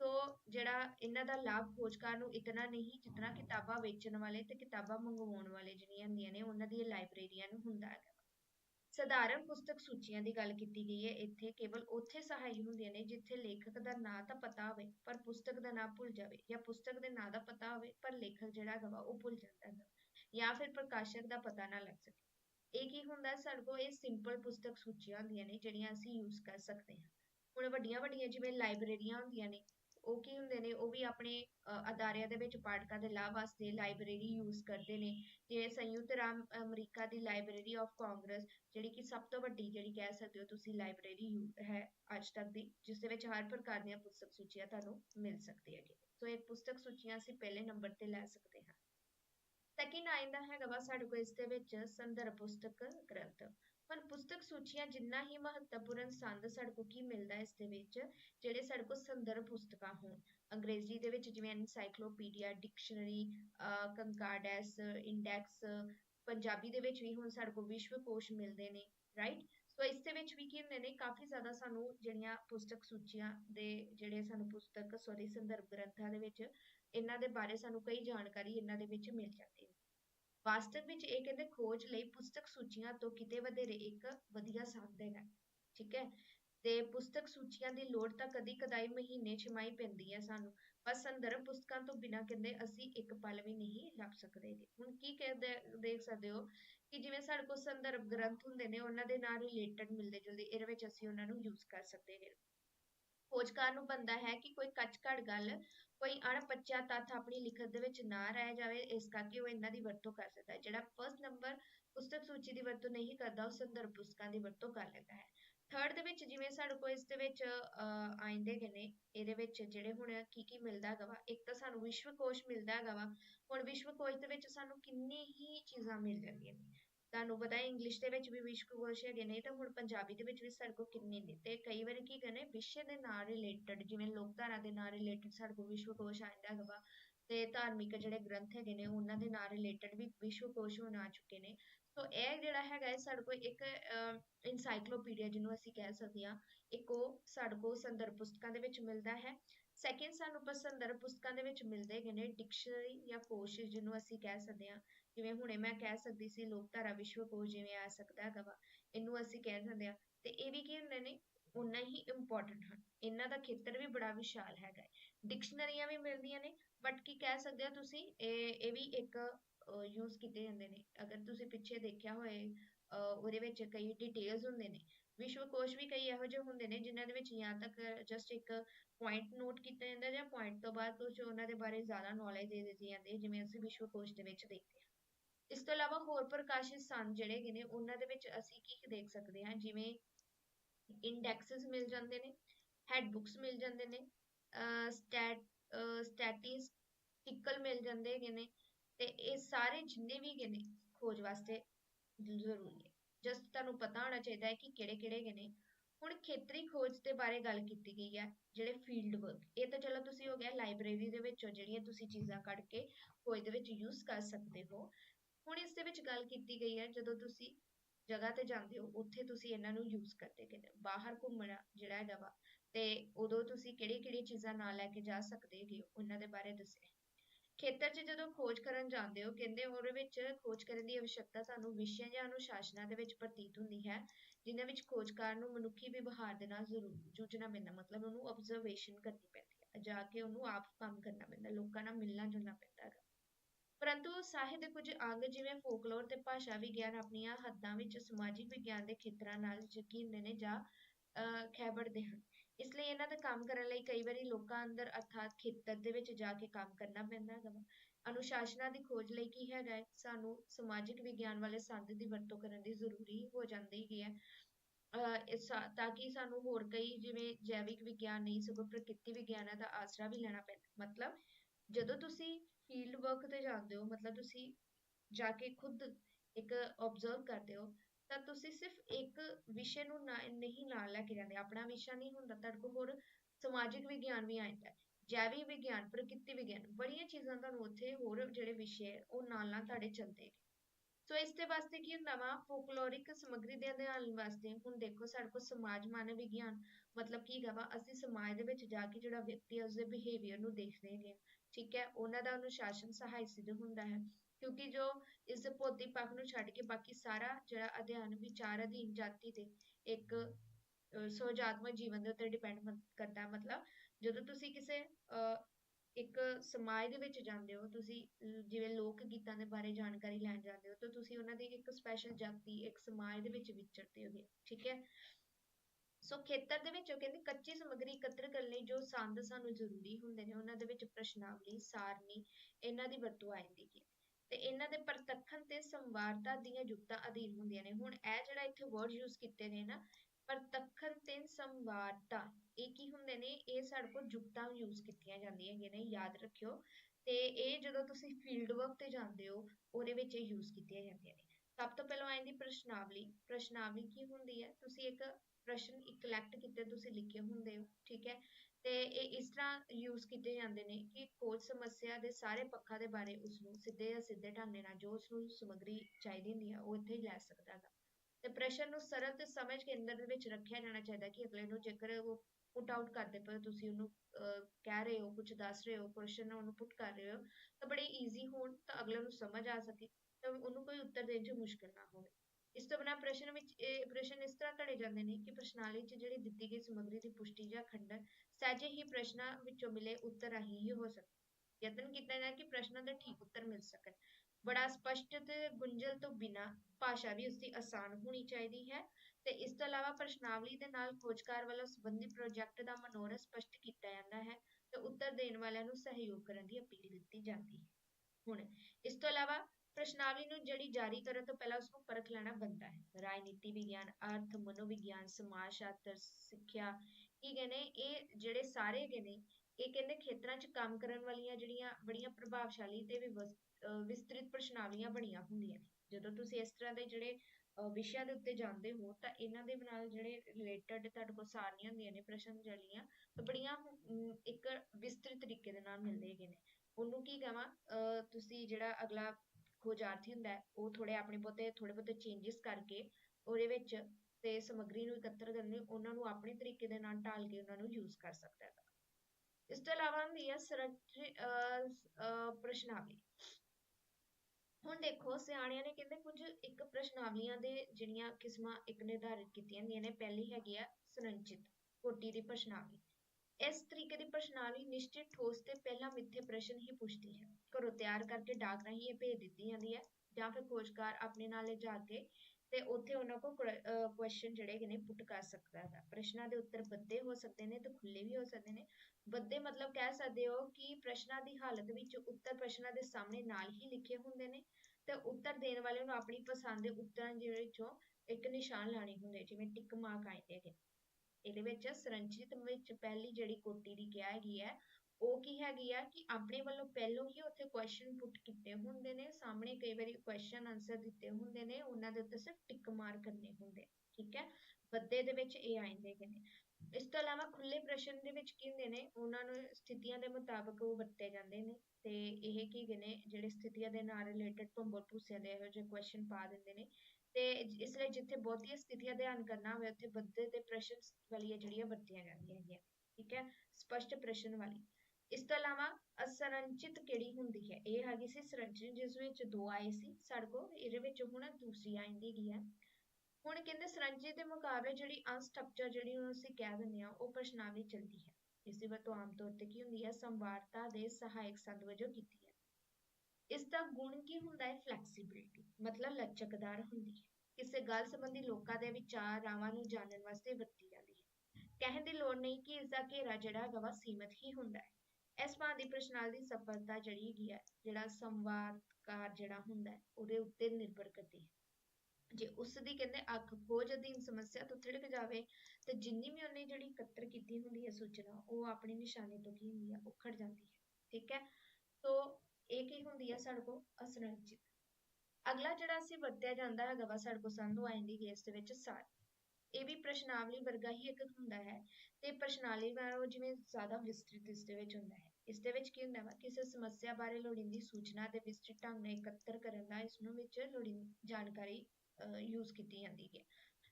ਸੋ ਜਿਹੜਾ ਇਹਨਾਂ ਦਾ ਲਾਭ ਖੋਜਕਾਰ ਨੂੰ ਇਤਨਾ ਨਹੀਂ, ਜਿਤਨਾ ਕਿਤਾਬਾਂ ਵੇਚਣ ਵਾਲੇ ਤੇ ਕਿਤਾਬਾਂ ਮੰਗਵਾਉਣ ਵਾਲੇ ਜਿਹੜੀਆਂ ਹੁੰਦੀਆਂ ਨੇ, ਉਹਨਾਂ ਦੀਆਂ ਲਾਇਬ੍ਰੇਰੀਆਂ ਨੂੰ ਹੁੰਦਾ ਹੈ ਸਧਾਰਨ ਪੁਸਤਕ ਸੂਚੀਆਂ ਦੀ ਗੱਲ ਕੀਤੀ ਗਈ ਹੈ, ਇੱਥੇ ਕੇਵਲ ਉੱਥੇ ਸਹਾਈ ਹੁੰਦੀਆਂ ਨੇ ਜਿੱਥੇ ਲੇਖਕ ਦਾ ਨਾਂ ਤਾਂ ਪਤਾ ਹੋਵੇ, ਪਰ ਪੁਸਤਕ ਦਾ ਨਾਂ ਭੁੱਲ ਜਾਵੇ ਜਾਂ ਪੁਸਤਕ ਦੇ ਨਾਂ ਦਾ ਪਤਾ ਹੋਵੇ, ਪਰ ਲੇਖਕ ਜਿਹੜਾ ਹੈਗਾ ਵਾ, ਉਹ ਭੁੱਲ ਜਾਂਦਾ ਹੈ ਜਾਂ ਫਿਰ ਪ੍ਰਕਾਸ਼ਕ ਦਾ ਪਤਾ ਨਾ ਲੱਗ ਸਕੇ। ਇਹ ਕੀ ਹੁੰਦਾ, ਸਾਡੇ ਕੋਲ ਇਹ ਸਿੰਪਲ ਪੁਸਤਕ ਸੂਚੀਆਂ ਹੁੰਦੀਆਂ ਨੇ, ਜਿਹੜੀਆਂ ਅਸੀਂ ਯੂਜ਼ ਕਰ ਸਕਦੇ ਹਾਂ। ਹੁਣ ਵੱਡੀਆਂ ਵੱਡੀਆਂ ਜਿਵੇਂ ਲਾਇਬ੍ਰੇਰੀਆਂ ਹੁੰਦੀਆਂ ਨੇ, ਉਹ ਕੀ ਹੁੰਦੇ ਨੇ, ਉਹ ਵੀ ਆਪਣੇ ਅਦਾਰਿਆਂ ਦੇ ਵਿੱਚ ਪਾਠਕਾਂ ਦੇ ਲਾਭ ਵਾਸਤੇ ਲਾਇਬ੍ਰੇਰੀ ਯੂਜ਼ ਕਰਦੇ ਨੇ। ਜਿਵੇਂ ਸੰਯੁਕਤ ਰਾਮ ਅਮਰੀਕਾ ਦੀ ਲਾਇਬ੍ਰੇਰੀ ਆਫ ਕਾਂਗਰਸ ਜਿਹੜੀ ਕਿ ਸਭ ਤੋਂ ਵੱਡੀ ਜਿਹੜੀ ਕਹਿ ਸਕਦੇ ਹੋ ਤੁਸੀਂ ਲਾਇਬ੍ਰੇਰੀ ਹੈ ਅੱਜ ਤੱਕ ਦੀ, ਜਿਸ ਦੇ ਵਿੱਚ ਹਰ ਪ੍ਰਕਾਰ ਦੀਆਂ ਪੁਸਤਕ ਸੂਚੀਆਂ ਤੁਹਾਨੂੰ ਮਿਲ ਸਕਦੀ ਹੈਗੀ ਸੋ ਇਹ ਪੁਸਤਕ ਸੂਚੀਆਂ ਅਸੀਂ ਪਹਿਲੇ ਨੰਬਰ ਤੇ ਲੈ ਸਕਦੇ ਹਾਂ। ਸੈਕਿੰਡ ਆਇੰਦਾ ਹੈਗਾ ਵਾ ਸਾਡੇ ਕੋਲ ਇਸ ਦੇ ਵਿੱਚ? ਸੰਦਰਭ ਪੁਸਤਕ ਗ੍ਰੰਥ। ਪਰ ਪੁਸਤਕ ਸੂਚੀਆਂ ਜਿੰਨਾ ਹੀ ਮਹੱਤਵਪੂਰਨ ਸੰਦ ਸਾਡੇ ਕੋਲ ਕੀ ਮਿਲਦਾ ਇਸ ਦੇ ਵਿੱਚ? ਜਿਹੜੇ ਸਾਡੇ ਕੋਲ ਸੰਦਰਭ ਪੁਸਤਕਾਂ ਹੋਣ। ਅੰਗਰੇਜ਼ੀ ਦੇ ਵਿੱਚ ਜਿਵੇਂ encyclopedia dictionary concordance index Punjabi ਦੇ ਵਿੱਚ ਵੀ ਹੁਣ ਸਾਡੇ ਕੋਲ ਵਿਸ਼ਵ ਮਿਲਦੇ ਨੇ ਰਾਈਟ ਸੋ ਇਸ ਦੇ ਵਿੱਚ ਵੀ ਕੀ ਹੁੰਦੇ ਨੇ, ਕਾਫੀ ਜ਼ਿਆਦਾ ਸਾਨੂੰ ਜਿਹੜੀਆਂ ਪੁਸਤਕ ਸੂਚੀਆਂ ਦੇ ਜਿਹੜੇ ਸਾਨੂੰ ਪੁਸਤਕ ਸੌਰੀ ਸੰਦਰਭ ਗ੍ਰੰਥਾਂ ਦੇ ਵਿੱਚ ਇਹਨਾਂ ਦੇ ਬਾਰੇ ਸਾਨੂੰ ਕਈ ਜਾਣਕਾਰੀ ਇਹਨਾਂ ਦੇ ਵਿੱਚ ਮਿਲ ਜਾਂਦੀ ਹੈ। ਵਾਸਤਵ ਵਿੱਚ ਇਹ ਕਹਿੰਦੇ ਖੋਜ ਲਈ ਪੁਸਤਕ ਸੂਚੀਆਂ ਤੋਂ ਕਿਤੇ ਵਧੇਰੇ ਇੱਕ ਵਧੀਆ ਸਾਧਨ ਹੈ, ਠੀਕ ਹੈ? ਤੇ ਪੁਸਤਕ ਸੂਚੀਆਂ ਦੀ ਲੋੜ ਤਾਂ ਕਦੀ ਕਦਾਈ ਮਹੀਨੇ ਛਮਾਈ ਪੈਂਦੀ ਹੈ ਸਾਨੂੰ, ਪਰ ਸੰਦਰਭ ਪੁਸਤਕਾਂ ਤੋਂ ਬਿਨਾਂ ਕਹਿੰਦੇ ਅਸੀਂ ਇੱਕ ਪਲ ਵੀ ਨਹੀਂ ਲੱਭ ਸਕਦੇ। ਹੁਣ ਕੀ ਕਹਿੰਦੇ ਦੇਖ ਸਕਦੇ ਹੋ ਕਿ ਜਿਵੇਂ ਸਾਡੇ ਕੋਲ ਸੰਦਰਭ ਗ੍ਰੰਥ ਹੁੰਦੇ ਨੇ, ਉਹਨਾਂ ਦੇ ਨਾਲ ਰਿਲੇਟਡ ਮਿਲਦੇ ਜੁਲਦੇ ਇਹਦੇ ਵਿੱਚ ਅਸੀਂ ਉਹਨਾਂ ਨੂੰ ਯੂਜ਼ ਕਰ ਸਕਦੇ ਹਾਂ। ਖੋਜਕਾਰ ਨੂੰ ਬੰਦਾ ਹੈ ਕਿ ਕੋਈ ਕੱਚ ਘੜ ਗੱਲ, ਕੋਈ ਅਣਪੱਚਿਆ ਤੱਥ ਆਪਣੀ ਲਿਖਤ ਦੇ ਵਿੱਚ ਨਾ ਰਹਿ ਜਾਵੇ, ਇਸ ਕਰਕੇ ਉਹ ਇਹਨਾਂ ਦੀ ਵਰਤੋਂ ਕਰ ਸਕਦਾ ਹੈ। ਜਿਹੜਾ ਫਰਸਟ ਨੰਬਰ ਪੁਸਤਕ ਸੂਚੀ ਦੀ ਵਰਤੋਂ ਨਹੀਂ ਕਰਦਾ, ਉਹ ਸੰਦਰਭ ਪੁਸਤਕਾਂ ਦੀ ਵਰਤੋਂ ਕਰ ਲੈਂਦਾ ਹੈ। ਥਰਡ ਦੇ ਵਿੱਚ ਜਿਵੇਂ ਸਾਡੇ ਕੋਲ ਇਸ ਦੇ ਵਿੱਚ ਆਇੰਦੇ ਗਏ ਨੇ, ਇਹਦੇ ਵਿੱਚ ਜਿਹੜੇ ਹੁਣ ਕੀ ਕੀ ਮਿਲਦਾ ਹੈਗਾ ਵਾ, ਇੱਕ ਤਾਂ ਸਾਨੂੰ ਵਿਸ਼ਵ ਮਿਲਦਾ ਹੈਗਾ ਵਾ, ਹੁਣ ਵਿਸ਼ਵ ਦੇ ਵਿੱਚ ਸਾਨੂੰ ਕਿੰਨੀ ਹੀ ਚੀਜ਼ਾਂ ਮਿਲ ਜਾਂਦੀਆਂ ਨੇ। ਤੁਹਾਨੂੰ ਪਤਾ ਹੈ ਇੰਗਲਿਸ਼ ਦੇ ਵਿੱਚ ਵੀ ਵਿਸ਼ਵ ਹੈਗੇ ਨੇ, ਤੇ ਹੁਣ ਪੰਜਾਬੀ ਦੇ ਵਿੱਚ ਵੀ ਸਾਡੇ ਕੋਲ ਕਿੰਨੇ ਨੇ। ਤੇ ਕਈ ਵਾਰੀ ਕੀ ਕਹਿੰਦੇ, ਵਿਸ਼ੇ ਦੇ ਨਾਲ ਰਿਲੇਟਡ ਜਿਵੇਂ ਲੋਕਧਾਰਾ ਦੇ ਨਾਲ ਰਿਲੇਟਡ ਸਾਡੇ ਕੋਲ ਵਿਸ਼ਵ ਕੋਸ਼ ਆਉਂਦਾ ਹੈਗਾ ਵਾ, ਤੇ ਧਾਰਮਿਕ ਜਿਹੜੇ ਗ੍ਰੰਥ ਹੈਗੇ ਨੇ, ਉਹਨਾਂ ਦੇ ਨਾਲ ਰਿਲੇਟਡ ਵੀ ਵਿਸ਼ਵ ਕੋਸ਼ ਹੋਣ ਆ ਚੁੱਕੇ ਨੇ। ਸੋ ਇਹ ਜਿਹੜਾ ਹੈਗਾ ਹੈ ਸਾਡੇ ਕੋਲ ਇੱਕ ਇਨਸਾਈਕਲੋਪੀਡੀਆ ਜਿਹਨੂੰ ਅਸੀਂ ਕਹਿ ਸਕਦੇ ਹਾਂ, ਇੱਕ ਉਹ ਸਾਡੇ ਕੋਲ ਸੰਦਰਭ ਪੁਸਤਕਾਂ ਦੇ ਵਿੱਚ ਮਿਲਦਾ ਹੈ। ਸੈਕਿੰਡ ਸਾਨੂੰ ਸੰਦਰਭ ਪੁਸਤਕਾਂ ਦੇ ਵਿੱਚ ਮਿਲਦੇ ਹੈਗੇ ਨੇ ਡਿਕਸ਼ਨਰੀ ਜਾਂ ਕੋਸ਼ ਜਿਹਨੂੰ ਅਸੀਂ ਕਹਿ ਸਕਦੇ ਹਾਂ। ਜਿਵੇਂ ਹੁਣੇ ਮੈਂ ਕਹਿ ਸਕਦੀ ਸੀ ਲੋਕਧਾਰਾ ਵਿਸ਼ਵਕੋਸ਼ ਜਿਵੇਂ ਆ ਸਕਦਾ ਹੈਗਾ ਵਾ, ਇਹਨੂੰ ਅਸੀਂ ਕਹਿ ਸਕਦੇ ਹਾਂ। ਤੇ ਇਹ ਵੀ ਕੀ ਹੁੰਦੇ ਨੇ ਉਨਾ ਹੀ ਇੰਪੋਰਟੈਂਟ ਹਨ। ਇਹਨਾਂ ਦਾ ਖੇਤਰ ਵੀ ਬੜਾ ਵਿਸ਼ਾਲ ਹੈਗਾ ਹੈ। ਡਿਕਸ਼ਨਰੀਆਂ ਵੀ ਮਿਲਦੀਆਂ ਨੇ ਬਟ ਕੀ ਕਹਿ ਸਕਦੇ ਹੋ ਤੁਸੀਂ, ਇਹ ਇਹ ਵੀ ਇੱਕ ਯੂਜ਼ ਕੀਤੇ ਜਾਂਦੇ ਨੇ। ਅਗਰ ਤੁਸੀਂ ਪਿੱਛੇ ਦੇਖਿਆ ਹੋਏ ਉਹਦੇ ਵਿੱਚ ਕਈ ਡਿਟੇਲਸ ਹੁੰਦੇ ਨੇ। ਵਿਸ਼ਵਕੋਸ਼ ਵੀ ਕਈ ਇਹੋ ਜਿਹੇ ਹੁੰਦੇ ਨੇ, ਜਿਨ੍ਹਾਂ ਦੇ ਵਿੱਚ ਜਾਂ ਤੱਕ ਜਸਟ ਇੱਕ ਪੁਆਇੰਟ ਨੋਟ ਕੀਤਾ ਜਾਂਦਾ ਜਾਂ ਪੁਆਇੰਟ ਤੋਂ ਬਾਅਦ ਕੁਝ ਉਹਨਾਂ ਦੇ ਬਾਰੇ ਜ਼ਿਆਦਾ ਨੌਲੇਜ ਦੇ ਦਿੱਤੀ ਜਾਂਦੀ ਹੈ, ਜਿਵੇਂ ਅਸੀਂ ਵਿਸ਼ਵਕੋਸ਼ ਦੇ ਵਿੱਚ ਦੇਖਦੇ ਹਾਂ। ਇਸ ਤੋਂ ਇਲਾਵਾ ਹੋਰ ਪ੍ਰਕਾਸ਼ਿਤ ਸੰਨ ਜਿਹੜੇ ਹੈਗੇ ਨੇ, ਉਹਨਾਂ ਦੇ ਵਿੱਚ ਅਸੀਂ ਕੀ ਦੇਖ ਸਕਦੇ ਹਾਂ, ਜਿਵੇਂ ਇੰਡੈਕਸਸ ਮਿਲ ਜਾਂਦੇ ਨੇ ਹੈਡ ਬੁక్స్ ਮਿਲ ਜਾਂਦੇ ਨੇ ਸਟੈਟ ਸਟੈਟਿਸਟਿਕਲ ਮਿਲ ਜਾਂਦੇ ਹੈਗੇ ਨੇ ਤੇ ਇਹ ਸਾਰੇ ਜਿੰਨੇ ਵੀ ਹੈਗੇ ਨੇ ਖੋਜ ਵਾਸਤੇ ਜ਼ਰੂਰੀ ਹੈ ਜਸਟ ਤੁਹਾਨੂੰ ਪਤਾ ਹੋਣਾ ਚਾਹੀਦਾ ਹੈ ਕਿ ਕਿਹੜੇ ਕਿਹੜੇ ਹੈਗੇ ਨੇ। ਹੁਣ ਖੇਤਰੀ ਖੋਜ ਦੇ ਬਾਰੇ ਗੱਲ ਕੀਤੀ ਗਈ ਹੈ, ਜਿਹੜੇ ਫੀਲਡ ਵਰਕ ਇਹ ਤਾਂ ਚਲੋ ਤੁਸੀਂ ਹੋ ਗਿਆ ਲਾਇਬ੍ਰੇਰੀ ਦੇ ਵਿੱਚੋਂ ਜਿਹੜੀਆਂ ਤੁਸੀਂ ਚੀਜ਼ਾਂ ਕੱਢ ਕੇ ਖੋਜ ਦੇ ਵਿੱਚ ਯੂਜ਼ ਕਰ ਸਕਦੇ ਹੋ। ਹੁਣ ਇਸ ਦੇ ਵਿੱਚ ਗੱਲ ਕੀਤੀ ਗਈ ਹੈ, ਜਦੋਂ ਤੁਸੀਂ ਜਗ੍ਹਾ ਤੇ ਜਾਂਦੇ ਹੋ, ਉੱਥੇ ਤੁਸੀਂ ਇਹਨਾਂ ਨੂੰ ਯੂਜ਼ ਕਰਦੇ ਕਿਤੇ, ਬਾਹਰ ਘੁੰਮਣਾ ਜਿਹੜਾ ਹੈਗਾ ਵਾ, ਤੇ ਉਦੋਂ ਤੁਸੀਂ ਕਿਹੜੀ ਕਿਹੜੀ ਚੀਜ਼ਾਂ ਨਾਲ ਲੈ ਕੇ ਜਾ ਸਕਦੇ ਹੋ, ਉਹਨਾਂ ਦੇ ਬਾਰੇ ਦੱਸਿਆ। ਖੇਤਰ 'ਚ ਜਦੋਂ ਖੋਜ ਕਰਨ ਜਾਂਦੇ ਹੋ, ਕਹਿੰਦੇ ਉਹਦੇ ਵਿੱਚ ਖੋਜ ਕਰਨ ਦੀ ਅਵਸ਼ਕਤਾ ਸਾਨੂੰ ਵਿਸ਼ਿਆਂ ਜਾਂ ਅਨੁਸ਼ਾਸਨਾਂ ਦੇ ਵਿੱਚ ਪ੍ਰਤੀਤ ਹੁੰਦੀ ਹੈ, ਜਿਨ੍ਹਾਂ ਵਿੱਚ ਖੋਜਕਾਰ ਨੂੰ ਮਨੁੱਖੀ ਵਿਵਹਾਰ ਦੇ ਨਾਲ ਜ਼ਰੂਰ ਜੂਝਣਾ ਪੈਂਦਾ, ਮਤਲਬ ਉਹਨੂੰ ਆਬਜ਼ਰਵੇਸ਼ਨ ਕਰਨੀ ਪੈਂਦੀ ਹੈ, ਜਾ ਕੇ ਉਹਨੂੰ ਆਪ ਕੰਮ ਕਰਨਾ ਪੈਂਦਾ, ਲੋਕਾਂ ਨਾਲ ਮਿਲਣਾ ਜੁਲਣਾ ਪੈਂਦਾ ਹੈਗਾ। ਪਰੰਤੂ ਸਾਹਿਤ ਦੇ ਕੁਝ ਅੰਗ ਜਿਵੇਂ ਫੋਕਲੋਰ ਤੇ ਭਾਸ਼ਾ ਵਿਗਿਆਨ ਆਪਣੀਆਂ ਹੱਦਾਂ ਵਿੱਚ ਸਮਾਜਿਕ ਵਿਗਿਆਨ ਦੇ ਖੇਤਰਾਂ ਨਾਲ ਯਕੀਨ ਨੇ ਜਾਂ ਖੈਬੜਦੇ ਹਨ। ਇਸ ਲਈ ਇਹਨਾਂ ਦਾ ਕੰਮ ਕਰਨ ਲਈ ਕਈ ਵਾਰੀ ਲੋਕਾਂ ਅੰਦਰ ਅਰਥਾਤ ਖੇਤਰ ਦੇ ਵਿੱਚ ਜਾ ਕੇ ਕੰਮ ਕਰਨਾ ਪੈਂਦਾ ਹੈਗਾ ਵਾ। ਅਨੁਸ਼ਾਸਨਾਂ ਦੀ ਖੋਜ ਲਈ ਕੀ ਹੈਗਾ ਹੈ? ਸਾਨੂੰ ਸਮਾਜਿਕ ਵਿਗਿਆਨ ਵਾਲੇ ਸੰਦ ਦੀ ਵਰਤੋਂ ਕਰਨ ਦੀ ਜ਼ਰੂਰੀ ਹੋ ਜਾਂਦੀ ਹੀ ਹੈ। ਅਹ ਤਾਂ ਕਿ ਸਾਨੂੰ ਹੋਰ ਕਈ ਜਿਵੇਂ ਜੈਵਿਕ ਵਿਗਿਆਨ ਨਹੀਂ, ਸਗੋਂ ਪ੍ਰਕਿਰਤੀ ਵਿਗਿਆਨਾਂ ਦਾ ਆਸਰਾ ਵੀ ਲੈਣਾ ਪੈਂਦਾ। ਮਤਲਬ ਜਦੋਂ ਤੁਸੀਂ ਫੀਲਡ ਵਰਕ ਤੇ ਜਾਂਦੇ ਹੋ, ਮਤਲਬ ਤੁਸੀਂ ਜਾ ਕੇ ਖੁਦ ਇੱਕ ਆਬਜ਼ਰਵ ਕਰਦੇ ਹੋ ਤਾਂ ਤੁਸੀਂ ਸਿਰਫ ਇੱਕ ਵਿਸ਼ੇ ਨੂੰ ਨਹੀਂ ਨਾਲ ਲੈ ਕੇ ਜਾਂਦੇ, ਆਪਣਾ ਵਿਸ਼ਾ ਨਹੀਂ ਹੁੰਦਾ, ਤੁਹਾਡੇ ਕੋਲ ਹੋਰ ਸਮਾਜਿਕ ਵਿਗਿਆਨ ਵੀ ਆਉਂਦਾ ਹੈ, ਜੈਵਿਕ ਵਿਗਿਆਨ, ਪ੍ਰਕਿਰਤੀ ਵਿਗਿਆਨ, ਬੜੀਆਂ ਚੀਜ਼ਾਂ ਤੁਹਾਨੂੰ ਉੱਥੇ ਹੋਰ ਜਿਹੜੇ ਵਿਸ਼ੇ ਹੈ, ਉਹ ਨਾਲ ਨਾਲ ਤੁਹਾਡੇ ਚੱਲਦੇ ਸੋ ਇਸ ਦੇ ਵਾਸਤੇ ਕੀ ਹੁੰਦਾ ਵਾ ਫੋਕਲੋਰਿਕ ਸਮੱਗਰੀ ਦੇ ਅਧਿਐਨ ਵਾਸਤੇ ਹੁਣ ਦੇਖੋ ਸਾਡੇ ਕੋਲ ਸਮਾਜ ਮਾਨਵ ਵਿਗਿਆਨ, ਮਤਲਬ ਕੀ ਹੈਗਾ ਵਾ, ਅਸੀਂ ਸਮਾਜ ਦੇ ਵਿੱਚ ਜਾ ਕੇ ਜਿਹੜਾ ਵਿਅਕਤੀ ਹੈ, ਉਸਦੇ ਬਿਹੇਵੀਅਰ ਨੂੰ ਦੇਖਦੇ ਹੈਗੇ ਠੀਕ ਹੈ, ਉਹਨਾਂ ਦਾ ਅਨੁਸ਼ਾਸਨ ਸਹਾਇਕ ਸਿੱਧ ਹੁੰਦਾ ਹੈ। ਕਿਉਂਕਿ ਜੋ ਇਸ ਭੌਤਿਕ ਪੱਖ ਨੂੰ ਛੱਡ ਕੇ ਬਾਕੀ ਸਾਰਾ ਜਿਹੜਾ ਅਧਿਐਨ, ਵਿਚਾਰ ਅਧੀਨ ਜਾਤੀ ਦੇ ਇੱਕ ਸੁਹਜਾਤਮਕ ਜੀਵਨ ਦੇ ਉੱਤੇ ਡਿਪੈਂਡ ਕਰਦਾ ਮਤਲਬ ਜਦੋਂ ਤੁਸੀਂ ਕਿਸੇ ਇੱਕ ਸਮਾਜ ਦੇ ਵਿੱਚ ਜਾਂਦੇ ਹੋ, ਤੁਸੀਂ ਜਿਵੇਂ ਲੋਕ ਗੀਤਾਂ ਦੇ ਬਾਰੇ ਜਾਣਕਾਰੀ ਲੈਣ ਜਾਂਦੇ ਹੋ, ਤਾਂ ਤੁਸੀਂ ਉਹਨਾਂ ਦੀ ਇੱਕ ਸਪੈਸ਼ਲ ਜਾਤੀ, ਇੱਕ ਸਮਾਜ ਦੇ ਵਿੱਚ ਵਿਚਰਦੇ ਹੋਗੇ, ਠੀਕ ਹੈ? ਸੋ ਖੇਤਰ ਦੇ ਵਿੱਚ ਉਹ ਕਹਿੰਦੇ ਕੱਚੀ ਸਮੱਗਰੀ ਇਕੱਤਰ ਕਰਨ ਲਈ ਜੋ ਸੰਦ ਸਾਨੂੰ ਜ਼ਰੂਰੀ ਹੁੰਦੇ ਨੇ, ਉਹਨਾਂ ਦੇ ਵਿੱਚ ਪ੍ਰਸ਼ਨਾਵਲੀ, ਸਾਰਣੀ, ਇਹਨਾਂ ਦੀ ਵਰਤੋਂ ਆ ਜਾਂਦੀ ਹੈ। ਤੇ ਇਹਨਾਂ ਦੇ ਪ੍ਰਤੱਖਣ ਤੇ ਸੰਵਾਰਤਾ ਦੀਆਂ ਯੁਕਤਾਂ ਅਧੀਨ ਹੁੰਦੀਆਂ ਨੇ। ਹੁਣ ਇਹ ਜਿਹੜਾ ਇੱਥੇ ਵਰਡ ਯੂਜ਼ ਕੀਤੇ ਨੇ ਨਾ, ਪ੍ਰਤੱਖਣ ਤੇ ਸੰਵਾਰਤਾ, ਇਹ ਕੀ ਹੁੰਦੇ ਨੇ? ਇਹ ਸਾਡੇ ਕੋਲ ਯੁਕਤਾਂ ਯੂਜ਼ ਕੀਤੀਆਂ ਜਾਂਦੀਆਂ ਹੈਗੀਆਂ ਨੇ, ਯਾਦ ਰੱਖਿਓ। ਤੇ ਇਹ ਜਦੋਂ ਤੁਸੀਂ ਫੀਲਡ ਵਰਕ ਤੇ ਜਾਂਦੇ ਹੋ, ਉਹਦੇ ਵਿੱਚ ਇਹ ਯੂਜ਼ ਕੀਤੀਆਂ ਜਾਂਦੀਆਂ ਨੇ। ਸਭ ਤੋਂ ਪਹਿਲਾਂ ਆਉਂਦੀ ਪ੍ਰਸ਼ਨਾਵਲੀ। ਪ੍ਰਸ਼ਨਾਵਲੀ ਕੀ ਹੁੰਦੀ ਹੈ? ਤੁਸੀਂ ਇੱਕ ਪ੍ਰਸ਼ਨ ਕਲੈਕਟ ਕੀਤੇ, ਤੁਸੀਂ ਲਿਖੇ ਹੁੰਦੇ ਹੋ, ਠੀਕ ਹੈ? ਤੇ ਇਹ ਇਸ ਤਰ੍ਹਾਂ ਯੂਜ਼ ਕੀਤੇ ਜਾਂਦੇ ਨੇ ਕਿ ਖੋਜ ਸਮੱਸਿਆ ਦੇ ਸਾਰੇ ਪੱਖਾਂ ਦੇ ਬਾਰੇ ਉਸਨੂੰ ਸਿੱਧੇ ਜਾਂ ਸਿੱਧੇ ਢੰਗ ਨਾਲ ਜੋ ਉਸਨੂੰ ਸਮੱਗਰੀ ਚਾਹੀਦੀ ਹੁੰਦੀ ਹੈ ਉਹ ਇੱਥੇ ਲੈ ਸਕਦਾ ਹੈ ਤੇ ਪ੍ਰਸ਼ਨ ਨੂੰ ਸਰਲ ਤੇ ਸਮਝ ਕੇਂਦਰ ਦੇ ਵਿੱਚ ਰੱਖਿਆ ਜਾਣਾ ਚਾਹੀਦਾ ਕਿ ਅਗਲੇ ਨੂੰ ਜੇਕਰ ਉਹ ਪੁੱਟ ਆਊਟ ਕਰਦੇ ਪਏ ਤੁਸੀਂ ਉਹਨੂੰ ਕਹਿ ਰਹੇ ਹੋ, ਕੁਛ ਦੱਸ ਰਹੇ ਹੋ ਕੁਐਸਚਨ ਉਹਨੂੰ ਪੁੱਟ ਕਰ ਰਹੇ ਹੋ, ਤਾਂ ਬੜੇ ਈਜ਼ੀ ਹੋਣ ਤਾਂ ਅਗਲੇ ਨੂੰ ਸਮਝ ਆ ਸਕੇ, ਤਾਂ ਉਹਨੂੰ ਕੋਈ ਉੱਤਰ ਦੇਣ 'ਚ ਮੁਸ਼ਕਲ ਨਾ ਹੋਵੇ। ਇਸ ਤੋਂ ਬਿਨਾਂ ਪ੍ਰਸ਼ਨ ਵਿੱਚ ਇਹ ਪ੍ਰਸ਼ਨ ਇਸ ਤਰ੍ਹਾਂ ਘੜੇ ਜਾਂਦੇ ਨੇ ਕਿ ਪ੍ਰਸ਼ਨਾਲੀ 'ਚ ਜਿਹੜੀ ਦਿੱਤੀ ਗਈ ਸਮੱਗਰੀ ਦੀ ਪੁਸ਼ਟੀ ਜਾਂ ਖੰਡਨ ਸਹਿਜੇ ਹੀ ਪ੍ਰਸ਼ਨਾਂ ਵਿੱਚੋਂ ਮਿਲੇ ਉੱਤਰ ਰਾਹੀਂ ਹੀ ਹੋ ਸਕੇ, ਯਤਨ ਕੀਤਾ ਜਾਏ ਕਿ ਪ੍ਰਸ਼ਨਾਂ ਦੇ ਠੀਕ ਉੱਤਰ ਮਿਲ ਸਕਣ। ਬੜਾ ਸਪਸ਼ਟ ਤੇ ਗੁੰਝਲ ਤੋਂ ਬਿਨਾ ਭਾਸ਼ਾ ਵੀ ਉਸਦੀ ਆਸਾਨ ਹੋਣੀ ਚਾਹੀਦੀ ਹੈ ਤੇ ਇਸ ਤੋਂ ਇਲਾਵਾ ਪ੍ਰਸ਼ਨਾਵਲੀ ਦੇ ਨਾਲ ਖੋਜਕਾਰ ਵੱਲੋਂ ਸੰਬੰਧਿਤ ਪ੍ਰੋਜੈਕਟ ਦਾ ਮਨੋਰਥ ਸਪਸ਼ਟ ਕੀਤਾ ਜਾਂਦਾ ਹੈ ਤੇ ਉੱਤਰ ਦੇਣ ਵਾਲਿਆਂ ਨੂੰ ਸਹਿਯੋਗ ਕਰਨ ਦੀ ਅਪੀਲ ਕੀਤੀ ਜਾਂਦੀ ਹੈ। ਹੁਣ ਇਸ ਤੋਂ ਇਲਾਵਾ ਪ੍ਰਸ਼ਨਾਵਲੀ ਨੂੰ ਜਿਹੜੀ ਜਾਰੀ ਕਰਨ ਤੋਂ ਪਹਿਲਾਂ ਉਸਨੂੰ ਪਰਖ ਲੈਣਾ ਬਣਦਾ ਹੈ। ਰਾਜਨੀਤੀ ਵਿਗਿਆਨ, ਅਰਥ, ਮਨੋਵਿਗਿਆਨ, ਸਮਾਜ ਸ਼ਾਸਤਰ, ਸਿੱਖਿਆ, ਕੀ ਕਹਿੰਦੇ, ਇਹ ਜਿਹੜੇ ਸਾਰੇ ਹੈਗੇ ਨੇ ਇਹ ਕਹਿੰਦੇ ਖੇਤਰਾਂ 'ਚ ਕੰਮ ਕਰਨ ਵਾਲੀਆਂ ਜਿਹੜੀਆਂ ਬੜੀਆਂ ਪ੍ਰਭਾਵਸ਼ਾਲੀ ਤੇ ਵਿਸਤ੍ਰਿਤ ਪ੍ਰਸ਼ਨਾਵਲੀਆਂ ਬਣੀਆਂ ਹੁੰਦੀਆਂ ਨੇ। ਜਦੋਂ ਤੁਸੀਂ ਇਸ ਤਰ੍ਹਾਂ ਦੇ ਜਿਹੜੇ ਵਿਸ਼ਿਆਂ ਦੇ ਉੱਤੇ ਜਾਂਦੇ ਹੋ, ਤਾਂ ਇਹਨਾਂ ਦੇ ਨਾਲ ਜਿਹੜੇ ਰਿਲੇਟਡ ਤੁਹਾਡੇ ਕੋਲ ਸਾਰੀਆਂ ਹੁੰਦੀਆਂ ਨੇ ਪ੍ਰਸ਼ਨ ਜਿਹੜੀਆਂ ਬੜੀਆਂ ਇੱਕ ਵਿਸਤ੍ਰਿਤ ਤਰੀਕੇ ਦੇ ਨਾਲ ਮਿਲਦੇ ਹੈਗੇ ਨੇ। ਉਹਨੂੰ ਕੀ ਕਹਾਂ ਤੁਸੀਂ ਜਿਹੜਾ ਅਗਲਾ ਖੋਜਾਰਥੀ ਹੁੰਦਾ ਹੈ, ਉਹ ਥੋੜੇ ਆਪਣੇ ਬਹੁਤੇ ਥੋੜੇ ਬਹੁਤੇ ਚੇਂਜਸ ਕਰਕੇ ਉਹਦੇ ਵਿੱਚ ਤੇ ਸਮੱਗਰੀ ਨੂੰ ਇਕੱਤਰ ਕਰਨ ਲਈ ਉਹਨਾਂ ਨੂੰ ਆਪਣੇ ਤਰੀਕੇ ਦੇ ਨਾਲ ਢਾਲ ਕੇ ਉਹਨਾਂ ਨੂੰ ਯੂਜ਼ ਕਰ ਸਕਦਾ ਹੈ। ਇਸ ਤੋਂ ਇਲਾਵਾ ਹੁੰਦੀ ਹੈ ਸੰਰਚਿਤ ਪ੍ਰਸ਼ਨਾਵਲੀ। ਹੁਣ ਦੇਖੋ, ਸਿਆਣਿਆਂ ਨੇ ਕਹਿੰਦੇ ਕੁਝ ਇੱਕ ਪ੍ਰਸ਼ਨਾਵਲੀਆਂ ਦੇ ਜਿਹੜੀਆਂ ਕਿਸਮਾਂ ਇੱਕ ਨਿਰਧਾਰਿਤ ਕੀਤੀਆਂ ਗਈਆਂ ਨੇ, ਪਹਿਲੀ ਹੈਗੀ ਆ ਸੰਰਚਿਤ ਕੋਟੀ ਦੀ ਪ੍ਰਸ਼ਨਾਵਲੀ। ਇਸ ਤਰੀਕੇ ਦੀ ਪ੍ਰਸ਼ਨਾਵਲੀ ਨਿਸ਼ਚਿਤ ਠੋਸ ਤੇ ਪਹਿਲਾਂ ਮਿੱਥੇ ਪ੍ਰਸ਼ਨ ਹੀ ਪੁੱਛਦੀ ਹੈ। ਘਰੋਂ ਤਿਆਰ ਕਰਕੇ ਡਾਕ ਰਾਹੀਂ ਇਹ ਭੇਜ ਦਿੱਤੀ ਜਾਂਦੀ ਹੈ ਜਾਂ ਫਿਰ ਖੋਜਕਾਰ ਆਪਣੇ ਨਾਲ ਲੈ ਕੇ ਤੇ ਉੱਥੇ ਉਹਨਾਂ ਕੋਲ ਕੁਐਸਚਨ ਜਿਹੜੇ ਕਿ ਨੇ ਪੁੱਟ ਕਰ ਸਕਦਾ ਹੈ। ਪ੍ਰਸ਼ਨਾਂ ਦੇ ਉੱਤਰ ਬੱਧੇ ਹੋ ਸਕਦੇ ਨੇ ਤੇ ਖੁੱਲੇ ਵੀ ਹੋ ਸਕਦੇ ਨੇ। ਬੱਧੇ ਮਤਲਬ ਕਹਿ ਸਕਦੇ ਹੋ ਕਿ ਪ੍ਰਸ਼ਨਾਂ ਦੀ ਹਾਲਤ ਵਿੱਚ ਉੱਤਰ ਪ੍ਰਸ਼ਨਾਂ ਦੇ ਸਾਹਮਣੇ ਨਾਲ ਹੀ ਲਿਖੇ ਹੁੰਦੇ ਨੇ ਤੇ ਉੱਤਰ ਦੇਣ ਵਾਲੇ ਨੂੰ ਆਪਣੀ ਪਸੰਦ ਦੇ ਉੱਤਰਾਂ ਦੇ ਵਿੱਚੋਂ ਇੱਕ ਨਿਸ਼ਾਨ ਲਾਣੇ ਹੁੰਦੇ ਜਿਵੇਂ ਟਿਕ ਮਾਰਕ ਆਏ ਹੈਗੇ। ਇਹਦੇ ਵਿੱਚ ਸੰਰਚਿਤ ਵਿੱਚ ਪਹਿਲੀ ਜਿਹੜੀ ਕੋਟੀ ਦੀ ਕਿਹਾ ਹੈਗੀ ਹੈ, ਉਹ ਕੀ ਹੈਗੀ ਆ ਕਿ ਆਪਣੇ ਵੱਲੋਂ ਪਹਿਲੋਂ ਹੀ ਉੱਥੇ ਕੁਐਸਚਨ ਪੁੱਟ ਕੀਤੇ ਹੁੰਦੇ ਨੇ, ਸਾਹਮਣੇ ਕਈ ਵਾਰੀ ਕੁਐਸਚਨ ਆਨਸਰ ਦਿੱਤੇ ਹੁੰਦੇ ਨੇ, ਉਹਨਾਂ ਦੇ ਉੱਤੇ ਸਿਰਫ ਟਿਕ ਮਾਰਕ ਕਰਨੇ ਹੁੰਦੇ, ਠੀਕ ਹੈ? ਬੱਦੇ ਦੇ ਵਿੱਚ ਇਹ ਆਉਂਦੇ ਨੇ। ਇਸ ਤੋਂ ਇਲਾਵਾ ਖੁੱਲੇ ਪ੍ਰਸ਼ਨ ਦੇ ਵਿੱਚ ਕੀ ਹੁੰਦੇ ਨੇ, ਉਹਨਾਂ ਨੂੰ ਸਥਿਤੀਆਂ ਦੇ ਮੁਤਾਬਕ ਉਹ ਵਰਤੇ ਜਾਂਦੇ ਨੇ, ਤੇ ਇਹ ਕੀ ਨੇ, ਜਿਹੜੇ ਸਥਿਤੀਆਂ ਦੇ ਨਾਲ ਰਿਲੇਟਡ ਭੰਬਲ ਭੂਸਿਆਂ ਦੇ ਇਹੋ ਜਿਹੇ ਕੁਐਸਚਨ ਪਾ ਦਿੰਦੇ ਨੇ ਤੇ ਇਸ ਲਈ ਜਿੱਥੇ ਬਹੁਤੀਆਂ ਸਥਿਤੀਆਂ ਦਾ ਅਧਿਐਨ ਕਰਨਾ ਹੋਵੇ, ਉੱਥੇ ਬੱਦੇ ਤੇ ਪ੍ਰਸ਼ਨ ਵਾਲੀਆਂ ਜਿਹੜੀਆਂ ਵਰਤੀਆਂ ਜਾਂਦੀਆਂ ਹੈਗੀਆਂ, ਠੀਕ ਹੈ? ਸਪਸ਼ਟ ਪ੍ਰਸ਼ਨ ਵਾਲੀ। ਇਸ ਤੋਂ ਇਲਾਵਾ ਅਸੰਰਚਿਤ ਕਿਹੜੀ ਹੁੰਦੀ ਹੈ? ਇਹ ਹੈਗੀ ਸੀ ਸੰਰਚਿਤ, ਜਿਸ ਵਿੱਚ ਦੋ ਆਏ ਸੀ ਸਾਡੇ ਕੋਲ, ਇਹਦੇ ਵਿੱਚ ਹੁਣ ਦੂਸਰੀ ਆਂਦੀ ਹੈਗੀ ਹੈ ਹੁਣ ਕਹਿੰਦੇ ਸੰਰਚਿਤ ਦੇ ਮੁਕਾਬਲੇ ਜਿਹੜੀ ਅਨਸਟਰਕਚਰ ਜਿਹੜੀ ਉਹਨੂੰ ਅਸੀਂ ਕਹਿ ਦਿੰਦੇ ਆ ਉਹ ਪ੍ਰਸ਼ਨਾਵਲੀ ਚਲਦੀ ਹੈ। ਇਸ ਦੀ ਵਰਤੋਂ ਆਮ ਤੌਰ ਤੇ ਕੀ ਹੁੰਦੀ ਹੈ? ਸੰਵਾਰਤਾ ਦੇ ਸਹਾਇਕ ਸੰਦ ਵਜੋਂ ਕੀਤੀ ਇਸ ਦਾ ਗੁਣ ਕੀ ਹੁੰਦਾ ਹੈ? ਫਲੈਕਸੀਬਿਲਿਟੀ ਮਤਲਬ ਲਚਕਦਾਰ ਹੁੰਦੀ ਹੈ। ਕਿਸੇ ਗੱਲ ਸੰਬੰਧੀ ਲੋਕਾਂ ਦੇ ਵਿਚਾਰ ਰਾਵਾਂ ਨੂੰ ਜਾਣਨ ਵਾਸਤੇ ਵਰਤੀ ਜਾਂਦੀ ਹੈ। ਕਹਿਣ ਦੀ ਲੋੜ ਨਹੀਂ ਕਿ ਇਸ ਘੇਰਾ ਜਿਹੜਾ ਹੈਗਾ ਵਾ ਸੀਮਤ ਹੀ ਹੁੰਦਾ ਹੈ। ਇਸ ਭਾਂ ਦੀ ਪ੍ਰਸ਼ਨਾਵਲੀ ਦੀ ਸਫਲਤਾ ਜਿਹੜੀ ਹੈਗੀ ਹੈ, ਜਿਹੜਾ ਸੰਵਾਦਕਾਰ ਜਿਹੜਾ ਹੁੰਦਾ ਹੈ, ਉਹਦੇ ਉੱਤੇ ਨਿਰਭਰ ਕਰਦੀ ਹੈ। ਜੇ ਉਸ ਦੀ ਕਹਿੰਦੇ ਅੱਖ ਖੋਜ ਅਧੀਨ ਸਮੱਸਿਆ ਤੋਂ ਥਿੜਕ ਜਾਵੇ, ਤੇ ਜਿੰਨੀ ਵੀ ਉਹਨੇ ਜਿਹੜੀ ਇਕੱਤਰ ਕੀਤੀ ਹੁੰਦੀ ਹੈ ਸੂਚਨਾ, ਉਹ ਆਪਣੇ ਨਿਸ਼ਾਨੇ ਤੋਂ ਕੀ ਹੁੰਦੀ ਹੈ? ਉਖੜ ਜਾਂਦੀ ਹੈ। ਠੀਕ ਹੈ? ਸੋ ਇਹ ਕੀ ਹੁੰਦੀ ਹੈ ਸਾਡੇ ਕੋਲ ਅਸੰਰਚਿਤ। ਅਗਲਾ ਜਿਹੜਾ ਅਸੀਂ ਵਰਤਿਆ ਜਾਂਦਾ ਹੈਗਾ ਵਾ ਸਾਡੇ ਕੋਲ ਸੰਧੂ ਆਇੰਦੀ ਕੇਸ ਦੇ ਵਿੱਚ ਸਾਰ, ਇਹ ਵੀ ਪ੍ਰਸ਼ਨਾਵਲੀ ਵਰਗਾ ਹੀ ਇੱਕ ਹੁੰਦਾ ਹੈ ਤੇ ਪ੍ਰਸ਼ਨਾਵਲੀ ਵਾਲਾ ਜਿਵੇਂ ਜ਼ਿਆਦਾ ਵਿਸਤ੍ਰਿਤ ਇਸ ਦੇ ਵਿੱਚ ਹੁੰਦਾ ਹੈ। ਇਸ ਦੇ ਵਿੱਚ ਕੀ ਹੁੰਦਾ ਵਾ ਕਿਸੇ ਸਮੱਸਿਆ ਬਾਰੇ ਲੋੜੀਂਦੀ ਸੂਚਨਾ ਤੇ ਵਿਸਤ੍ਰਿਤ ਢੰਗ ਨਾਲ ਇਕੱਤਰ ਕਰਨ ਦਾ ਇਸ ਨੂੰ ਵਿੱਚ ਲੋੜੀਂਦੀ ਜਾਣਕਾਰੀ ਯੂਜ਼ ਕੀਤੀ ਜਾਂਦੀ ਹੈ।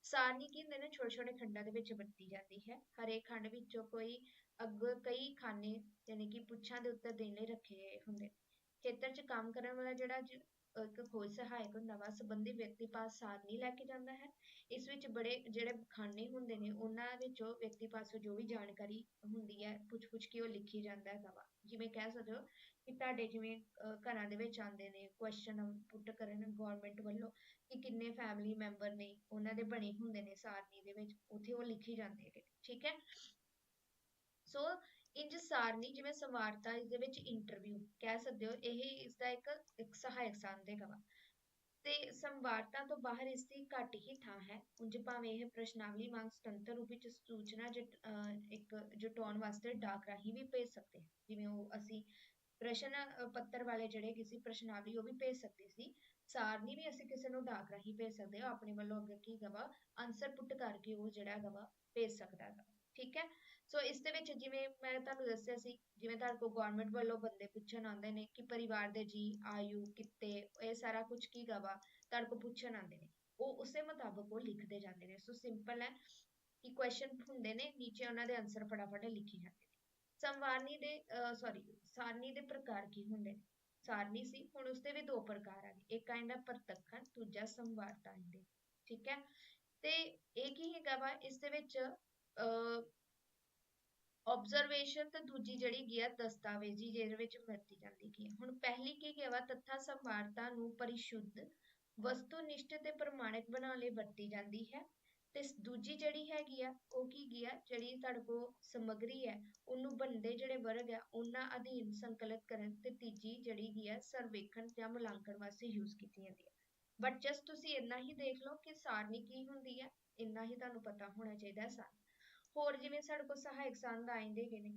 ਸਾਰਨੀ ਕੀ ਹੁੰਦੇ ਨੇ, ਛੋਟੇ ਛੋਟੇ ਖੰਡਾਂ ਦੇ ਵਿੱਚ ਵਰਤੀ ਜਾਂਦੀ ਹੈ। ਹਰੇਕ ਖੰਡ ਵਿੱਚੋਂ ਕੋਈ ਅੱਗ ਕਈ ਖਾਨੇ ਯਾਨੀ ਕਿ ਪੁੱਛਾਂ ਦੇ ਉੱਤਰ ਦੇਣ ਲਈ ਰੱਖੇ ਗਏ ਹੁੰਦੇ ਖੇਤਰ 'ਚ ਕੰਮ ਕਰਨ ਵਾਲਾ ਜਿਹੜਾ ਇੱਕ ਖੋਜ ਸਹਾਇਕ ਹੁੰਦਾ ਵਾ ਸੰਬੰਧੀ ਵਿਅਕਤੀ ਪਾਸ ਸਾਰਣੀ ਲੈ ਕੇ ਜਾਂਦਾ ਹੈ, ਇਸ ਵਿੱਚ ਬੜੇ ਜਿਹੜੇ ਖਾਨੇ ਹੁੰਦੇ ਨੇ, ਉਹਨਾਂ ਵਿੱਚੋਂ ਵਿਅਕਤੀ ਪਾਸੋਂ ਜੋ ਵੀ ਜਾਣਕਾਰੀ ਹੁੰਦੀ ਹੈ ਪੁੱਛ ਪੁੱਛ ਕੇ ਉਹ ਲਿਖੀ ਜਾਂਦਾ ਹੈਗਾ ਵਾ। ਜਿਵੇਂ ਕਹਿ ਸਕਦੇ ਹੋ ਕਿ ਤੁਹਾਡੇ ਜਿਵੇਂ ਘਰਾਂ ਦੇ ਵਿੱਚ ਆਉਂਦੇ ਨੇ ਕੁਐਸਚਨ ਪੁੱਟ ਕਰਨ ਗਵਰਨਮੈਂਟ ਵੱਲੋਂ ਕਿ ਕਿੰਨੇ ਫੈਮਿਲੀ ਮੈਂਬਰ ਨੇ, ਉਹਨਾਂ ਦੇ ਬਣੇ ਹੁੰਦੇ ਨੇ ਸਾਰਨੀ ਦੇ ਵਿੱਚ, ਉੱਥੇ ਉਹ ਲਿਖੀ ਜਾਂਦੇ ਹੈਗੇ ਠੀਕ ਹੈ? ਸੋ ਇੰਜ ਸਾਰਣੀ ਜਿਵੇਂ ਸਮਾਰਤਾ ਇਸ ਦੇ ਵਿੱਚ ਇੰਟਰਵਿਊ ਕਹਿ ਸਕਦੇ ਹੋ, ਇਹ ਇਸ ਇੱਕ ਇੱਕ ਸਹਾਇਕ ਸੰਦ ਵਾ। ਤੇ ਸੰਵਾਰਤਾ ਤੋਂ ਬਾਹਰ ਇਸ ਘੱਟ ਹੀ ਥਾਂ ਹੈ। ਉਂਝ ਭਾਵੇਂ ਇਹ ਪ੍ਰਸ਼ਨਾਵਲੀ ਵਾਂਗ ਸੁਤੰਤਰ ਰੂਪ ਵਿੱਚ ਸੂਚਨਾ ਇੱਕ ਜਟਾਉਣ ਵਾਸਤੇ ਡਾਕ ਰਾਹੀਂ ਵੀ ਭੇਜ ਸਕਦੇ ਹਾਂ। ਜਿਵੇਂ ਉਹ ਅਸੀਂ ਪ੍ਰਸ਼ਨ ਪੱਤਰ ਵਾਲੇ ਜਿਹੜੇ ਕਿਸੇ ਪ੍ਰਸ਼ਨਾਵਲੀ ਉਹ ਵੀ ਭੇਜ ਸਕਦੇ ਸੀ। ਸਾਰਣੀ ਵੀ ਅਸੀਂ ਕਿਸੇ ਨੂੰ ਡਾਕ ਰਾਹੀਂ ਭੇਜ ਸਕਦੇ ਹਾਂ। ਆਪਣੇ ਵੱਲੋਂ ਅੱਗੇ ਕੀ ਹੈਗਾ ਆਨਸਰ ਪੁੱਟ ਕਰਕੇ ਉਹ ਜਿਹੜਾ ਹੈਗਾ ਭੇਜ ਸਕਦਾ ਹੈਗਾ। ਠੀਕ ਹੈ? ਸੋ ਇਸ ਦੇ ਵਿੱਚ ਜਿਵੇਂ ਮੈਂ ਤੁਹਾਨੂੰ ਦੱਸਿਆ ਸੀ, ਜਿਵੇਂ ਤੁਹਾਡੇ ਕੋਲ ਗਵਰਨਮੈਂਟ ਵੱਲੋਂ ਬੰਦੇ ਪੁੱਛਣ ਆਉਂਦੇ ਨੇ ਕਿ ਪਰਿਵਾਰ ਦੇ ਜੀ, ਆਯੂ, ਕਿੱਤੇ, ਇਹ ਸਾਰਾ ਕੁਝ ਕੀ ਗਵਾ, ਤੁਹਾਡੇ ਕੋਲ ਪੁੱਛਣ ਆਉਂਦੇ ਨੇ। ਉਹ ਉਸੇ ਮੁਤਾਬਕ ਉਹ ਲਿਖਦੇ ਜਾਂਦੇ ਨੇ। ਸੋ ਸਿੰਪਲ ਹੈ ਕਿ ਕੁਐਸਚਨ ਹੁੰਦੇ ਨੇ, ਨੀਚੇ ਉਹਨਾਂ ਦੇ ਆਨਸਰ ਫਟਾਫਟ ਲਿਖੀ ਜਾਂਦੇ ਨੇ। ਸੰਵਾਰਨੀ ਦੇ ਸੌਰੀ ਸਾਰਣੀ ਦੇ ਪ੍ਰਕਾਰ ਕੀ ਹੁੰਦੇ ਨੇ? ਸਾਰਣੀ ਸੀ, ਹੁਣ ਉਸਦੇ ਵੀ ਦੋ ਪ੍ਰਕਾਰ ਆ ਗਏ। ਇੱਕ ਆਂਦਾ ਪ੍ਰਤੱਖਣ, ਦੂਜਾ ਸੰਵਾਰਤਾ ਆਂਦੇ ਠੀਕ ਹੈ? ਤੇ ਇਹ ਕੀ ਹੈਗਾ ਵਾ? ਇਸ ਦੇ ਵਿੱਚ ਅ ਤੇ ਦੂਜੀ ਜਿਹੜੀ ਕੀ ਆ ਦਸਤਾਵੇਜ਼ੀ, ਜਿਹਦੇ ਵਿੱਚ ਵਰਤੀ ਜਾਂਦੀ ਕੀ ਹੁਣ ਪਹਿਲੀ ਕੀ ਵਾ? ਤੱਥਾਂ ਸੰਵਾਰਤਾ ਨੂੰ ਪਰਿਸ਼ੁੱਧ, ਵਸਤੂਨਿਸ਼ਟ ਤੇ ਪ੍ਰਮਾਣਿਕ ਬਣਾਉਣ ਲਈ ਵਰਤੀ ਜਾਂਦੀ ਹੈ। ਤੇ ਦੂਜੀ ਜਿਹੜੀ ਹੈਗੀ ਆ, ਉਹ ਕੀ ਗਿਆ ਜਿਹੜੀ ਤੁਹਾਡੇ ਕੋਲ ਸਮੱਗਰੀ ਹੈ, ਉਹਨੂੰ ਬੰਦੇ ਜਿਹੜੇ ਵਰਗ ਆ, ਉਹਨਾਂ ਅਧੀਨ ਸੰਕਲਿਤ ਕਰਨ ਤੇ ਤੀਜੀ ਜਿਹੜੀ ਕੀ ਆ, ਸਰਵੇਖਣ ਜਾਂ ਮੁਲਾਂਕਣ ਵਾਸਤੇ ਯੂਜ਼ ਕੀਤੀ ਜਾਂਦੀ ਹੈ ਬਟ ਜਸਟ ਤੁਸੀਂ ਇੰਨਾ ਹੀ ਦੇਖ ਲਓ ਕਿ ਸਾਰਣੀ ਕੀ ਹੁੰਦੀ ਹੈ ਇੰਨਾ ਹੀ ਤੁਹਾਨੂੰ ਪਤਾ ਹੋਣਾ ਚਾਹੀਦਾ ਹੈ ਸਾਰ ਹੋਰ ਜਿਵੇਂ ਸਾਡੇ ਕੋਲ ਸਹਾਇਕ ਸੰਦ ਆਉਂਦੇ ਹੈਗੇ ਨੇ,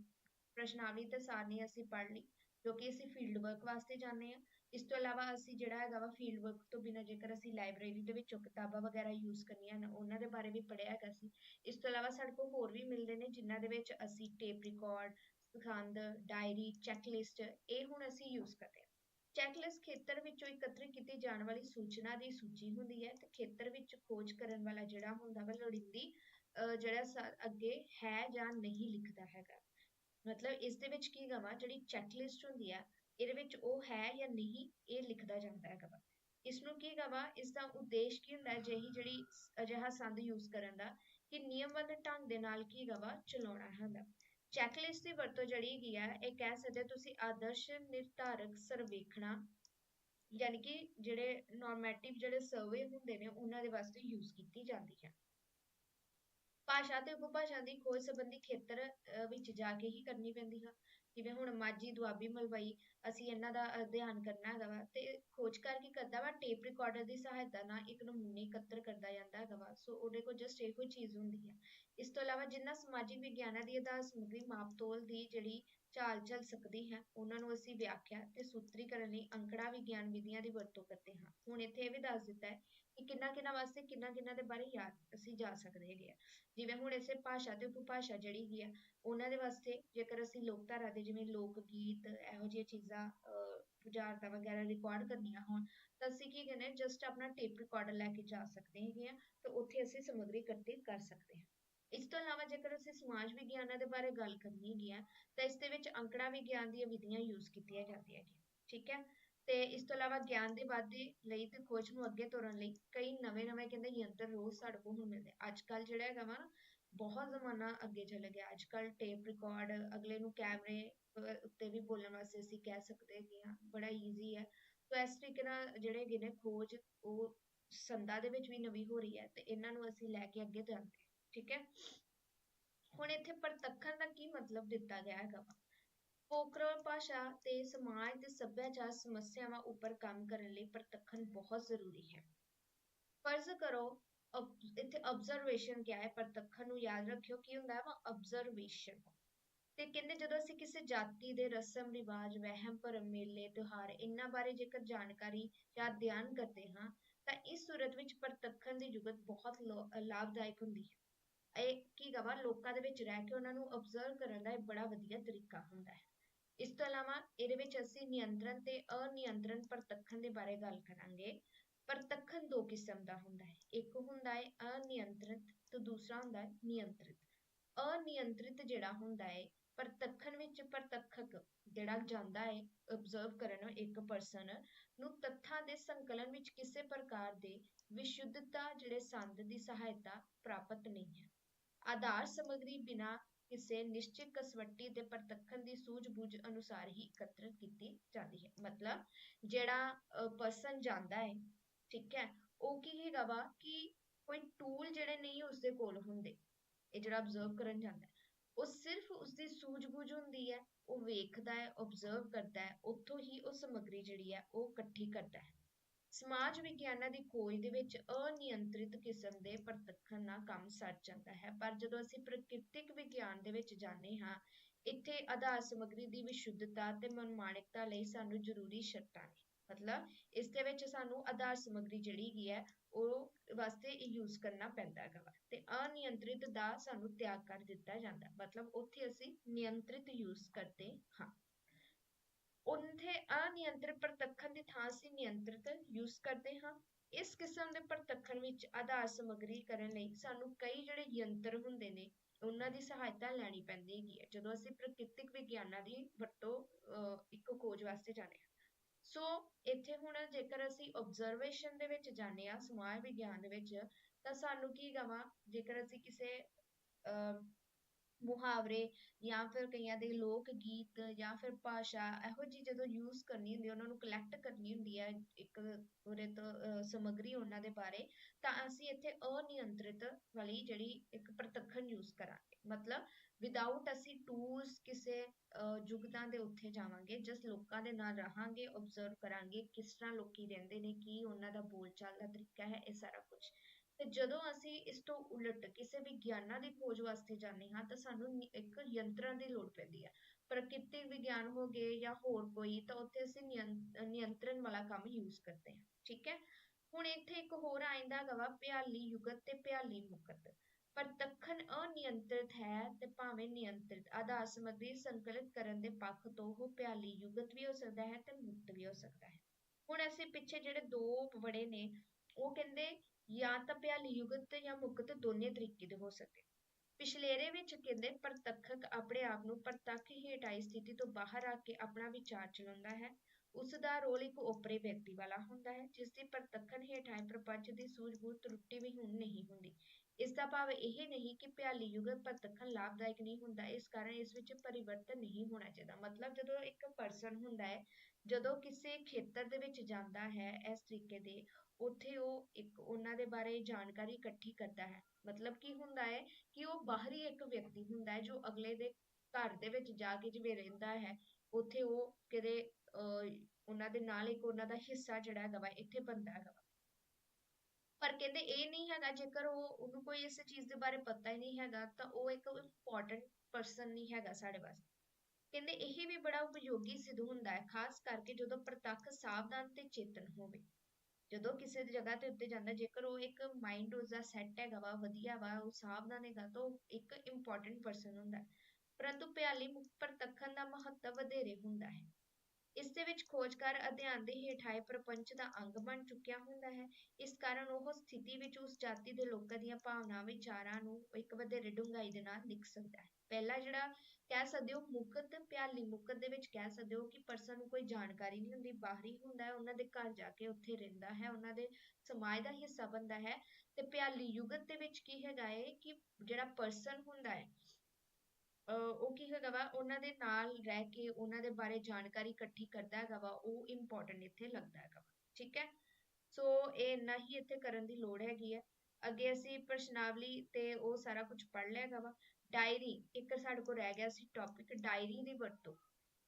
ਪ੍ਰਸ਼ਨਾਵਲੀ ਤੇ ਸਾਰਣੀ ਅਸੀਂ ਪੜ੍ਹ ਲਈ, ਜੋ ਕਿ ਅਸੀਂ ਫੀਲਡ ਵਰਕ ਵਾਸਤੇ ਜਾਂਦੇ ਹਾਂ, ਇਸ ਤੋਂ ਇਲਾਵਾ ਅਸੀਂ ਜਿਹੜਾ ਹੈਗਾ ਵਾ ਫੀਲਡ ਵਰਕ ਤੋਂ ਬਿਨਾਂ ਜੇਕਰ ਅਸੀਂ ਲਾਇਬ੍ਰੇਰੀ ਦੇ ਵਿੱਚੋਂ ਕਿਤਾਬਾਂ ਵਗੈਰਾ ਯੂਜ਼ ਕਰਨੀਆਂ ਨੇ ਉਹਨਾਂ ਦੇ ਬਾਰੇ ਵੀ ਪੜ੍ਹਿਆ ਹੈਗਾ ਸੀ, ਇਸ ਤੋਂ ਇਲਾਵਾ ਸਾਡੇ ਕੋਲ ਹੋਰ ਵੀ ਮਿਲਦੇ ਨੇ, ਜਿਨ੍ਹਾਂ ਦੇ ਵਿੱਚ ਅਸੀਂ ਟੇਪ ਰਿਕਾਰਡ ਸਖੰਦ ਡਾਇਰੀ ਚੈੱਕਲਿਸਟ ਇਹ ਹੁਣ ਅਸੀਂ ਯੂਜ਼ ਕਰਦੇ ਹਾਂ। ਚੈਕਲਿਸਟ ਖੇਤਰ ਵਿੱਚੋਂ ਇਕੱਤਰ ਕੀਤੀ ਜਾਣ ਵਾਲੀ ਸੂਚਨਾ ਦੀ ਸੂਚੀ ਹੁੰਦੀ ਹੈ, ਤੇ ਖੇਤਰ ਵਿੱਚ ਖੋਜ ਕਰਨ ਵਾਲਾ ਜਿਹੜਾ ਹੁੰਦਾ ਵਾ ਲੋੜੀਂਦੀ ਅਹ ਜਿਹੜਾ ਸ- ਅੱਗੇ ਹੈ ਜਾਂ ਨਹੀਂ ਲਿਖਦਾ ਹੈਗਾ। ਮਤਲਬ ਇਸ ਦੇ ਵਿੱਚ ਕੀ ਗਾ ਜਿਹੜੀ ਚੈਕਲਿਸਟ ਹੁੰਦੀ ਆ, ਇਹਦੇ ਵਿੱਚ ਉਹ ਹੈ ਜਾਂ ਨਹੀਂ, ਇਹ ਲਿਖਦਾ ਜਾਂਦਾ ਹੈਗਾ ਵਾ। ਇਸ ਕੀ ਗਾ ਵਾ ਉਦੇਸ਼ ਕੀ ਹੁੰਦਾ ਹੈ ਜਿਹੀ ਜਿਹੜੀ ਅਜਿਹਾ ਸੰਦ ਯੂਜ਼ ਕਰਨ ਦਾ, ਕਿ ਨਿਯਮਬੱਧ ਢੰਗ ਦੇ ਨਾਲ ਕੀ ਗਾ ਚਲਾਉਣਾ ਹੁੰਦਾ। ਚੈਕਲਿਸਟ ਦੀ ਵਰਤੋਂ ਜਿਹੜੀ ਹੈਗੀ ਆ, ਇਹ ਕਹਿ ਸਕਦੇ ਤੁਸੀਂ ਆਦਰਸ਼ ਨਿਰਧਾਰਕ ਸਰਵੇਖਣਾ, ਯਾਨੀ ਕਿ ਜਿਹੜੇ ਨੋਰਮੈਟਿਵ ਜਿਹੜੇ ਸਰਵੇ ਹੁੰਦੇ ਨੇ, ਉਹਨਾਂ ਦੇ ਵਾਸਤੇ ਯੂਜ਼ ਕੀਤੀ ਜਾਂਦੀ ਹੈ ਭਾਸ਼ਾ ਤੇ ਉਪਭਾਸ਼ਾ ਦੀ ਖੋਜ ਸੰਬੰਧੀ ਖੇਤਰ ਅਹ, ਵਿੱਚ ਜਾ ਕੇ ਹੀ ਕਰਨੀ ਪੈਂਦੀ ਹੈ ਜਿਵੇਂ ਹੁਣ ਮਾਝੀ ਦੁਆਬੀ ਮਲਵਈ ਅਸੀਂ ਇਹਨਾਂ ਦਾ ਅਧਿਐਨ ਕਰਨਾ ਹੈਗਾ ਵਾ ਤੇ ਖੋਜ ਕੀ ਕਰਦਾ ਵਾ ਟੇਪ ਰਿਕਾਰਡਰ ਦੀ ਸਹਾਇਤਾ ਨਾਲ ਇੱਕ ਨਮੂਨੇ ਇਕੱਤਰ ਕਰਦਾ ਜਾਂਦਾ ਹੈਗਾ ਵਾ। ਸੋ ਉਹਦੇ ਕੋਲ ਜਸਟ ਇਹੋ ਚੀਜ਼ ਹੁੰਦੀ ਹੈ ਇਸ ਤੋਂ ਇਲਾਵਾ ਜਿਨ੍ਹਾਂ ਸਮਾਜਿਕ ਵਿਗਿਆਨਾਂ ਦੀ ਆਧਾਰ ਸਮੱਗਰੀ ਮਾਪਤੋਲ ਦੀ ਜਿਹੜੀ ਚਾਲ ਚੱਲ ਸਕਦੀ ਹੈ ਉਹਨਾਂ ਨੂੰ ਅਸੀਂ ਵਿਆਖਿਆ ਤੇ ਸੂਤਰੀਕਰਨ ਲਈ ਅੰਕੜਾ ਵਿਗਿਆਨ ਵਿਧੀਆਂ ਦੀ ਵਰਤੋਂ ਕਰਦੇ ਹਾਂ। ਹੁਣ ਇੱਥੇ ਇਹ ਵੀ ਦੱਸ ਦਿੱਤਾ ਹੈ ਕਿ ਕਿੰਨਾ ਕਿੰਨਾ ਵਾਸਤੇ ਕਿੰਨਾ ਕਿੰਨਾ ਦੇ ਬਾਰੇ ਯਾਦ ਅਸੀਂ ਜਾ ਸਕਦੇ ਹੈਗੇ ਆ। ਜਿਵੇਂ ਹੁਣ ਇਸੇ ਭਾਸ਼ਾ ਤੇ ਉਪਭਾਸ਼ਾ ਜਿਹੜੀ ਹੈਗੀ ਆ, ਉਹਨਾਂ ਦੇ ਵਾਸਤੇ ਜੇਕਰ ਅਸੀਂ ਲੋਕਧਾਰਾ ਦੇ ਜਿਵੇਂ ਲੋਕ ਗੀਤ ਇਹੋ ਜਿਹੀਆਂ ਚੀਜ਼ਾਂ ਬੁਝਾਰਤਾਂ ਵਗੈਰਾ ਰਿਕਾਰਡ ਕਰਨੀਆਂ ਹੋਣ, ਤਾਂ ਅਸੀਂ ਕੀ ਕਹਿੰਦੇ ਜਸਟ ਆਪਣਾ ਟੇਪ ਰਿਕਾਰਡਰ ਲੈ ਕੇ ਜਾ ਸਕਦੇ ਹੈਗੇ ਆ, ਤੇ ਉੱਥੇ ਅਸੀਂ ਸਮੱਗਰੀ ਇਕੱਠੀ ਕਰ ਸਕਦੇ ਹਾਂ। ਇਸ ਤੋਂ ਇਲਾਵਾ ਜੇਕਰ ਅਸੀਂ ਸਮਾਜ ਵਿਗਿਆਨਾਂ ਦੇ ਬਾਰੇ ਗੱਲ ਕਰਨੀ ਹੈਗੀ ਆ, ਤਾਂ ਇਸ ਦੇ ਵਿੱਚ ਅੰਕੜਾ ਵਿਗਿਆਨ ਦੀਆਂ ਵਿਧੀਆਂ ਯੂਜ਼ ਕੀਤੀਆਂ ਜਾਂਦੀਆਂ ਹੈਗੀਆਂ ਠੀਕ ਹੈ? ਤੇ ਇਸ ਤੋਂ ਇਲਾਵਾ ਗਿਆਨ ਦੇ ਵਾਧੇ ਲਈ ਤੇ ਖੋਜ ਨੂੰ ਅੱਗੇ ਤੋਰਨ ਲਈ ਕਈ ਨਵੇਂ ਨਵੇਂ ਕਹਿੰਦੇ ਯੰਤਰ ਰੋਜ਼ ਸਾਡੇ ਕੋਲ ਹੁਣ ਮਿਲਦੇ ਅੱਜ ਕੱਲ੍ਹ ਜਿਹੜਾ ਹੈਗਾ ਵਾ ਬਹੁਤ ਜ਼ਮਾਨਾ ਅੱਗੇ ਚੱਲ ਗਿਆ। ਅੱਜ ਕੱਲ ਟੇਪ ਰਿਕਾਰਡ ਅਗਲੇ ਨੂੰ ਕੈਮਰੇ ਅਹ, ਉੱਤੇ ਵੀ ਬੋਲਣ ਵਾਸਤੇ ਅਸੀਂ ਕਹਿ ਸਕਦੇ ਹੈਗੇ ਹਾਂ ਬੜਾ ਈਜ਼ੀ ਹੈ ਸੋ ਇਸ ਤਰੀਕੇ ਨਾਲ ਜਿਹੜੇ ਹੈਗੇ ਨੇ ਖੋਜ ਉਹ ਸੰਦਾਂ ਦੇ ਵਿੱਚ ਵੀ ਨਵੀਂ ਹੋ ਰਹੀ ਹੈ ਤੇ ਇਹਨਾਂ ਨੂੰ ਅਸੀਂ ਲੈ ਕੇ ਅੱਗੇ ਜਾਂਦੇ ਠੀਕ ਹੈ? ਹੁਣ ਇੱਥੇ ਪ੍ਰਤੱਖਣ ਦਾ ਕੀ ਮਤਲਬ ਦਿੱਤਾ ਗਿਆ ਹੈਗਾ ਵਾ? ਪੋਕਰਲ ਭਾਸ਼ਾ ਤੇ ਸਮਾਜ ਤੇ ਸੱਭਿਆਚਾਰ ਸਮੱਸਿਆਵਾਂ ਉੱਪਰ ਕੰਮ ਕਰਨ ਲਈ ਪ੍ਰਤੱਖਣ ਬਹੁਤ ਜ਼ਰੂਰੀ ਹੈ। ਫਰਜ਼ ਕਰੋ, ਅਬ- ਇੱਥੇ ਆਬਜ਼ਰਵੇਸ਼ਨ ਕਿਹਾ ਹੈ? ਪ੍ਰਤੱਖਣ ਨੂੰ ਯਾਦ ਰੱਖਿਓ ਕੀ ਹੁੰਦਾ ਹੈ? ਵਾ ਆਬਜ਼ਰਵੇਸ਼ਨ ਤੇ ਕਹਿੰਦੇ ਜਦੋਂ ਅਸੀਂ ਕਿਸੇ ਜਾਤੀ ਦੇ ਰਸਮ, ਰਿਵਾਜ, ਵਹਿਮ, ਭਰਮ, ਮੇਲੇ, ਤਿਉਹਾਰ ਇਹਨਾਂ ਬਾਰੇ ਜੇਕਰ ਜਾਣਕਾਰੀ ਜਾਂ ਅਧਿਐਨ ਕਰਦੇ ਹਾਂ, ਤਾਂ ਇਸ ਸੂਰਤ ਵਿੱਚ ਪ੍ਰਤੱਖਣ ਦੀ ਜੁਗਤ ਬਹੁਤ ਲੋ- ਲਾਭਦਾਇਕ ਹੁੰਦੀ ਹੈ। ਇਹ ਕੀ ਗਾ ਲੋਕਾਂ ਦੇ ਵਿੱਚ ਰਹਿ ਕੇ ਉਹਨਾਂ ਨੂੰ ਅਬਜ਼ਰਵ ਕਰਨ ਦਾ ਇਹ ਬੜਾ ਵਧੀਆ ਤਰੀਕਾ ਹੁੰਦਾ ਹੈ। ਇਸ ਤੋਂ ਇਲਾਵਾ ਇਹਦੇ ਵਿੱਚ ਅਸੀਂ ਨਿਯੰਤਰਣ ਤੇ ਅਨਿਯੰਤਰਣ ਪ੍ਰਤੱਖਣ ਦੇ ਬਾਰੇ ਗੱਲ ਕਰਾਂਗੇ। ਪ੍ਰਤੱਖਣ ਦੋ ਕਿਸਮ ਦਾ ਹੁੰਦਾ ਹੈ। ਇੱਕ ਹੁੰਦਾ ਹੈ ਅਨਿਯੰਤਰਿਤ ਤੇ ਦੂਸਰਾ ਹੁੰਦਾ ਹੈ ਨਿਯੰਤਰਿਤ। ਅਨਿਯੰਤਰਿਤ ਜਿਹੜਾ ਹੁੰਦਾ ਹੈ, ਪ੍ਰਤੱਖਣ ਵਿੱਚ ਪ੍ਰਤੱਖਕ ਜਿਹੜਾ ਜਾਂਦਾ ਹੈ ਅਬਜ਼ਰਵ ਕਰਨ ਇੱਕ ਪਰਸਨ ਨੂੰ ਤੱਥਾਂ ਦੇ ਸੰਕਲਨ ਵਿੱਚ ਕਿਸੇ ਪ੍ਰਕਾਰ ਦੇ ਵਿਸ਼ੁੱਧਤਾ ਜਿਹੜੇ ਸੰਦ ਦੀ ਸਹਾਇਤਾ ਪ੍ਰਾਪਤ ਨਹੀਂ ਹੈ। ਆਧਾਰ ਸਮੱਗਰੀ ਬਿਨਾ ਕਿਸੇ ਨਿਸ਼ਚਿਤ ਕਸਵੱਟੀ ਦੇ ਪ੍ਰਤੱਖਣ ਦੀ ਸੂਝ-ਬੂਝ ਅਨੁਸਾਰ ਹੀ ਇਕੱਤਰਿਤ ਕੀਤੀ ਜਾਂਦੀ ਹੈ। ਮਤਲਬ ਜਿਹੜਾ ਪਰਸਨ ਜਾਂਦਾ ਹੈ, ਠੀਕ ਹੈ, ਉਹ ਕੀ ਹੈਗਾ ਵਾ ਕਿ ਕੋਈ ਟੂਲ ਜਿਹੜੇ ਨਹੀਂ ਉਸਦੇ ਕੋਲ ਹੁੰਦੇ, ਇਹ ਜਿਹੜਾ ਅਬਜ਼ਰਵ ਕਰਨ ਜਾਂਦਾ ਹੈ, ਉਹ ਸਿਰਫ ਉਸਦੀ ਸੂਝ-ਬੂਝ ਹੁੰਦੀ ਹੈ, ਉਹ ਵੇਖਦਾ ਹੈ ਆਬਜ਼ਰਵ ਕਰਦਾ ਹੈ, ਉੱਥੋਂ ਹੀ ਉਹ ਸਮੱਗਰੀ ਜਿਹੜੀ ਹੈ, ਉਹ ਇਕੱਠੀ ਕਰਦਾ ਹੈ। ਸਮਾਜ ਵਿਗਿਆਨਾਂ ਦੀ ਖੋਜ ਦੇ ਵਿੱਚ ਅਨਿਯੰਤਰਿਤ ਕਿਸਮ ਦੇ ਪ੍ਰਤੱਖਣ ਨਾਲ ਕੰਮ ਸਰ ਜਾਂਦਾ ਹੈ। ਪਰ ਜਦੋਂ ਅਸੀਂ ਪ੍ਰਕਿਰਤਿਕ ਵਿਗਿਆਨ ਦੇ ਵਿੱਚ ਜਾਂਦੇ ਹਾਂ, ਇੱਥੇ ਆਧਾਰ ਸਮੱਗਰੀ ਦੀ ਵਿਸ਼ੁੱਧਤਾ ਤੇ ਮਨਮਾਨਿਕਤਾ ਲਈ ਸਾਨੂੰ ਜ਼ਰੂਰੀ ਸ਼ਰਤਾਂ ਨੇ। ਮਤਲਬ ਇਸ ਦੇ ਵਿੱਚ ਸਾਨੂੰ ਆਧਾਰ ਸਮੱਗਰੀ ਜਿਹੜੀ ਹੈਗੀ ਹੈ, ਉਹ ਵਾਸਤੇ ਯੂਜ਼ ਕਰਨਾ ਪੈਂਦਾ ਹੈਗਾ ਵਾ ਤੇ ਅਨਿਯੰਤਰਿਤ ਦਾ ਸਾਨੂੰ ਤਿਆਗ ਕਰ ਦਿੱਤਾ ਜਾਂਦਾ। ਮਤਲਬ ਉੱਥੇ ਅਸੀਂ ਨਿਯੰਤਰਿਤ ਯੂਜ਼ ਕਰਦੇ ਹਾਂ। ਉੱਥੇ ਅਨਿਯੰਤਰਿਤ ਪ੍ਰਤੱਖਣ ਦੀ ਥਾਂ ਅਸੀਂ ਨਿਯੰਤਰਿਤ ਯੂਜ਼ ਕਰਦੇ ਹਾਂ। ਇਸ ਕਿਸਮ ਦੇ ਪ੍ਰਤੱਖਣ ਵਿੱਚ ਆਧਾਰ ਸਮੱਗਰੀ ਕਰਨ ਲਈ ਸਾਨੂੰ ਕਈ ਜਿਹੜੇ ਯੰਤਰ ਹੁੰਦੇ ਨੇ ਉਹਨਾਂ ਦੀ ਸਹਾਇਤਾ ਲੈਣੀ ਪੈਂਦੀ ਹੈਗੀ ਹੈ। ਜਦੋਂ ਅਸੀਂ ਪ੍ਰਕਿਰਤਿਕ ਵਿਗਿਆਨਾਂ ਦੀ ਵਰਤੋਂ ਅਹ, ਇੱਕ ਖੋਜ ਵਾਸਤੇ ਜਾਂਦੇ ਹਾਂ। ਸੋ ਇੱਥੇ ਹੁਣ ਜੇਕਰ ਅਸੀਂ ਆਬਜ਼ਰਵੇਸ਼ਨ ਦੇ ਵਿੱਚ ਜਾਂਦੇ ਹਾਂ ਸਮਾਜ ਵਿਗਿਆਨ ਦੇ ਵਿੱਚ ਤਾਂ ਸਾਨੂੰ ਕੀ ਗਵਾ ਜੇਕਰ ਅਸੀਂ ਕਿਸੇ ਮੁਹਾਵਰੇ ਜਾਂ ਫਿਰ ਕਈਆਂ ਦੇ ਲੋਕ ਗੀਤ ਜਾਂ ਫਿਰ ਭਾਸ਼ਾ ਇਹੋ ਜਿਹੀ ਜਦੋਂ ਯੂਜ਼ ਕਰਨੀ ਹੁੰਦੀ ਹੈ ਉਹਨਾਂ ਨੂੰ ਕਲੈਕਟ ਕਰਨੀ ਹੁੰਦੀ ਹੈ ਇੱਕ ਉਹਦੇ ਤੋਂ ਅਹ, ਸਮੱਗਰੀ ਉਹਨਾਂ ਦੇ ਬਾਰੇ ਤਾਂ ਅਸੀਂ ਇੱਥੇ ਅਨਿਯੰਤਰਿਤ ਵਾਲੀ ਜਿਹੜੀ ਇੱਕ ਪ੍ਰਤੱਖਣ ਯੂਜ਼ ਕਰਾਂਗੇ। ਮਤਲਬ ਵਿਦਆਊਟ ਅਸੀਂ ਟੂਲਸ ਕਿਸੇ ਅਹ, ਜੁਗਤਾਂ ਦੇ ਉੱਥੇ ਜਾਵਾਂਗੇ ਜਸ ਲੋਕਾਂ ਦੇ ਨਾਲ ਰਹਾਂਗੇ ਆਬਜ਼ਰਵ ਕਰਾਂਗੇ ਕਿਸ ਤਰ੍ਹਾਂ ਲੋਕੀ ਰਹਿੰਦੇ ਨੇ ਕੀ ਉਹਨਾਂ ਦਾ ਬੋਲਚਾਲ ਦਾ ਤਰੀਕਾ ਹੈ ਇਹ ਸਾਰਾ ਕੁਝ ਤੇ ਜਦੋਂ ਅਸੀਂ ਇਸ ਤੋਂ ਉਲਟ ਕਿਸੇ ਵਿਗਿਆਨਾਂ ਦੀ ਖੋਜ ਵਾਸਤੇ ਜਾਂਦੇ ਹਾਂ, ਤਾਂ ਸਾਨੂੰ ਇੱਕ ਯੰਤਰਾਂ ਦੀ ਲੋੜ ਪੈਂਦੀ ਹੈ। ਪ੍ਰਕਿਰਤਿਕ ਵਿਗਿਆਨ ਹੋ ਗਏ ਜਾਂ ਹੋਰ ਕੋਈ, ਤਾਂ ਉੱਥੇ ਅਸੀਂ ਨਿਯੰ- ਨਿਯੰਤਰਣ ਵਾਲਾ ਕੰਮ ਯੂਜ਼ ਕਰਦੇ ਹਾਂ। ਠੀਕ ਹੈ? ਹੁਣ ਇੱਥੇ ਇੱਕ ਹੋਰ ਆਇੰਦਾ ਹੈਗਾ ਵਾ, ਭਿਆਲੀ ਯੁਗਤ ਤੇ ਭਿਆਲੀ ਮੁਕਤ। ਪ੍ਰਤੱਖਣ ਅਨਿਯੰਤਰਿਤ ਅਨਿਯੰਤਰਿਤ ਹੈ ਤੇ ਭਾਵੇਂ ਨਿਯੰਤਰਿਤ ਆਧਾਰ ਸਮੱਗਰੀ ਸੰਕਲਿਤ ਕਰਨ ਦੇ ਪੱਖ ਤੋਂ ਉਹ ਭਿਆਲੀ ਯੁਗਤ ਵੀ ਹੋ ਸਕਦਾ ਹੈ ਤੇ ਮੁਕਤ ਵੀ ਹੋ ਸਕਦਾ ਹੈ। ਹੁਣ ਅਸੀਂ ਪਿੱਛੇ ਜਿਹੜੇ ਦੋ ਪੜ੍ਹੇ ਨੇ, ਉਹ ਕਹਿੰਦੇ ਜਾਂ ਤਾਂ ਭਿਆਲੀ ਜਾਂ ਮੁਕਤ ਦੋਨੇ ਤਰੀਕੇ ਦੇ ਹੋ ਸਕਦੇ। ਪਿਛਲੇਰੇ ਵਿੱਚ ਕਹਿੰਦੇ ਪ੍ਰਤੱਖਕ ਆਪਣੇ ਆਪ ਨੂੰ ਪ੍ਰਤੱਖ ਹੇਠਾਈ ਸਥਿਤੀ ਤੋਂ ਬਾਹਰ ਆ ਕੇ ਆਪਣਾ ਵਿਚਾਰ ਚਲਾਉਂਦਾ ਹੈ। ਉਸ ਦਾ ਰੋਲ ਇੱਕ ਓਪਰੇ ਵਿਅਕਤੀ ਵਾਲਾ ਹੁੰਦਾ ਹੈ ਜਿਸ ਪ੍ਰਤੱਖਣ ਹੇਠਾਂ ਪ੍ਰਪੰਚ ਦੀ ਸੂਝ-ਬੂਝ ਤਰੁੱਟੀ ਵੀ ਹੁਣ ਨਹੀਂ ਹੁੰਦੀ। ਇਸ ਦਾ ਭਾਵ ਇਹ ਨਹੀਂ ਕਿ ਭਿਆਲੀ ਯੁਗਤ ਪ੍ਰਤੱਖਣ ਲਾਭਦਾਇਕ ਨਹੀਂ ਹੁੰਦਾ, ਇਸ ਕਾਰਨ ਇਸ ਵਿੱਚ ਪਰਿਵਰਤਨ ਨਹੀਂ ਹੋਣਾ ਚਾਹੀਦਾ। ਮਤਲਬ ਜਦੋਂ ਇੱਕ ਪਰਸਨ ਹੁੰਦਾ ਹੈ, ਜਦੋਂ ਕਿਸੇ ਖੇਤਰ ਦੇ ਵਿੱਚ ਜਾਂਦਾ ਹੈ, ਇਸ ਤਰੀਕੇ ਦੇ ਉੱਥੇ ਉਹ ਇੱਕ ਉਹਨਾਂ ਦੇ ਬਾਰੇ ਜਾਣਕਾਰੀ ਇਕੱਠੀ ਕਰਦਾ ਹੈ। ਮਤਲਬ ਕੀ ਹੁੰਦਾ ਹੈ ਕਿ ਉਹ ਬਾਹਰੀ ਇੱਕ ਵਿਅਕਤੀ ਹੁੰਦਾ ਹੈ ਜੋ ਅਗਲੇ ਦੇ ਘਰ ਦੇ ਵਿੱਚ ਜਾ ਕੇ ਜਿਵੇਂ ਰਹਿੰਦਾ ਹੈ, ਉੱਥੇ ਉਹ ਕਿਤੇ, ਅਹ, ਉਹਨਾਂ ਦੇ ਨਾਲ ਇੱਕ ਉਹਨਾਂ ਦਾ ਹਿੱਸਾ ਜਿਹੜਾ ਹੈਗਾ ਵਾ, ਇੱਥੇ ਬਣਦਾ ਹੈਗਾ ਵਾ। ਪਰ ਕਹਿੰਦੇ ਇਹ ਨਹੀਂ ਹੈਗਾ, ਜੇਕਰ ਉਹ, ਉਹਨੂੰ ਕੋਈ ਇਸ ਚੀਜ਼ ਦੇ ਬਾਰੇ ਪਤਾ ਹੀ ਨਹੀਂ ਹੈਗਾ, ਤਾਂ ਉਹ ਇੱਕ ਇੰਪੋਰਟੈਂਟ ਪਰਸਨ ਨਹੀਂ ਹੈਗਾ ਸਾਡੇ ਵਾਸਤੇ। ਕਹਿੰਦੇ ਇਹ ਵੀ ਬੜਾ ਉਪਯੋਗੀ ਸਿੱਧ ਹੁੰਦਾ ਹੈ, ਖਾਸ ਕਰਕੇ ਜਦੋਂ ਪ੍ਰਤੱਖ ਸਾਵਧਾਨ ਤੇ ਚੇਤਨ ਹੋਵੇ। ਜਦੋਂ ਕਿਸੇ ਦੀ ਜਗ੍ਹਾ ਤੇ ਉੱਤੇ ਜਾਂਦਾ, ਜੇਕਰ ਉਹ ਇੱਕ ਮਾਈਂਡ ਉਸਦਾ ਸੈੱਟ ਹੈਗਾ ਵਾ, ਵਧੀਆ ਵਾ, ਉਹ ਸਾਵਧਾਨ ਹੈਗਾ, ਤਾਂ ਉਹ ਇੱਕ ਇੰਪੋਰਟੈਂਟ ਪਰਸਨ ਹੁੰਦਾ ਹੈ। ਪਰੰਤੂ ਭਿਆਲੀ ਮੁਕਤ ਪ੍ਰਤੱਖਣ ਦਾ ਮਹੱਤਵ ਵਧੇਰੇ ਹੁੰਦਾ ਹੈ। ਇਸ ਦੇ ਵਿੱਚ ਖੋਜਕਾਰ ਅਧਿਐਨ ਦੇ ਹੇਠਾਏ ਪ੍ਰਪੰਚ ਦਾ ਅੰਗ ਬਣ ਚੁੱਕਿਆ ਹੁੰਦਾ ਹੈ। ਇਸ ਕਾਰਨ ਉਹ ਸਥਿਤੀ ਵਿੱਚ ਉਸ ਜਾਤੀ ਦੇ ਲੋਕਾਂ ਦੀਆਂ ਭਾਵਨਾਵਾਂ ਵਿਚਾਰਾਂ ਨੂੰ ਇੱਕ ਵਧੇਰੇ ਡੂੰਘਾਈ ਦੇ ਨਾਲ ਲਿਖ ਸਕਦਾ ਹੈ। ਪਹਿਲਾ ਜਿਹੜਾ ਕਹਿ ਸਕਦੇ ਹੋ, ਮੁਕਤ ਭਿਆਲੀ ਮੁਕਤ ਦੇ ਵਿੱਚ ਕਹਿ ਸਕਦੇ ਹੋ ਕਿ ਪਰਸਨ ਨੂੰ ਕੋਈ ਜਾਣਕਾਰੀ ਨਹੀਂ ਹੁੰਦੀ, ਬਾਹਰੀ ਹੁੰਦਾ ਹੈ, ਉਹਨਾਂ ਦੇ ਘਰ ਜਾ ਕੇ ਉੱਥੇ ਰਹਿੰਦਾ ਹੈ, ਉਹਨਾਂ ਦੇ ਸਮਾਜ ਦਾ ਹਿੱਸਾ ਬਣਦਾ ਹੈ ਤੇ ਭਿਆਲੀ ਯੁਗਤ ਦੇ ਵਿੱਚ ਕੀ ਹੈਗਾ ਹੈ ਕਿ ਜਿਹੜਾ ਪਰਸਨ ਹੁੰਦਾ ਹੈ ਉਹ ਕੀ ਹੈਗਾ ਵਾ, ਉਹਨਾਂ ਦੇ ਨਾਲ ਰਹਿ ਕੇ ਉਹਨਾਂ ਦੇ ਬਾਰੇ ਜਾਣਕਾਰੀ ਇਕੱਠੀ ਕਰਦਾ ਹੈਗਾ ਵਾ, ਉਹ ਇੰਪੋਰਟੈਂਟ ਇੱਥੇ ਲੱਗਦਾ ਹੈਗਾ ਵਾ, ਠੀਕ ਹੈ? ਸੋ ਇਹ ਇੰਨਾ ਹੀ ਇੱਥੇ ਕਰਨ ਦੀ ਲੋੜ ਹੈਗੀ ਹੈ। ਅੱਗੇ ਅਸੀਂ ਪ੍ਰਸ਼ਨਾਵਲੀ ਤੇ ਉਹ ਸਾਰਾ ਕੁਝ ਪੜ੍ਹ ਲਿਆ ਹੈਗਾ ਵਾ ਡਾਇਰੀ ਇੱਕ ਸਾਡੇ ਕੋਲ ਰਹਿ ਗਿਆ ਸੀ ਟੌਪਿਕ ਡਾਇਰੀ ਦੀ ਵਰਤੋਂ।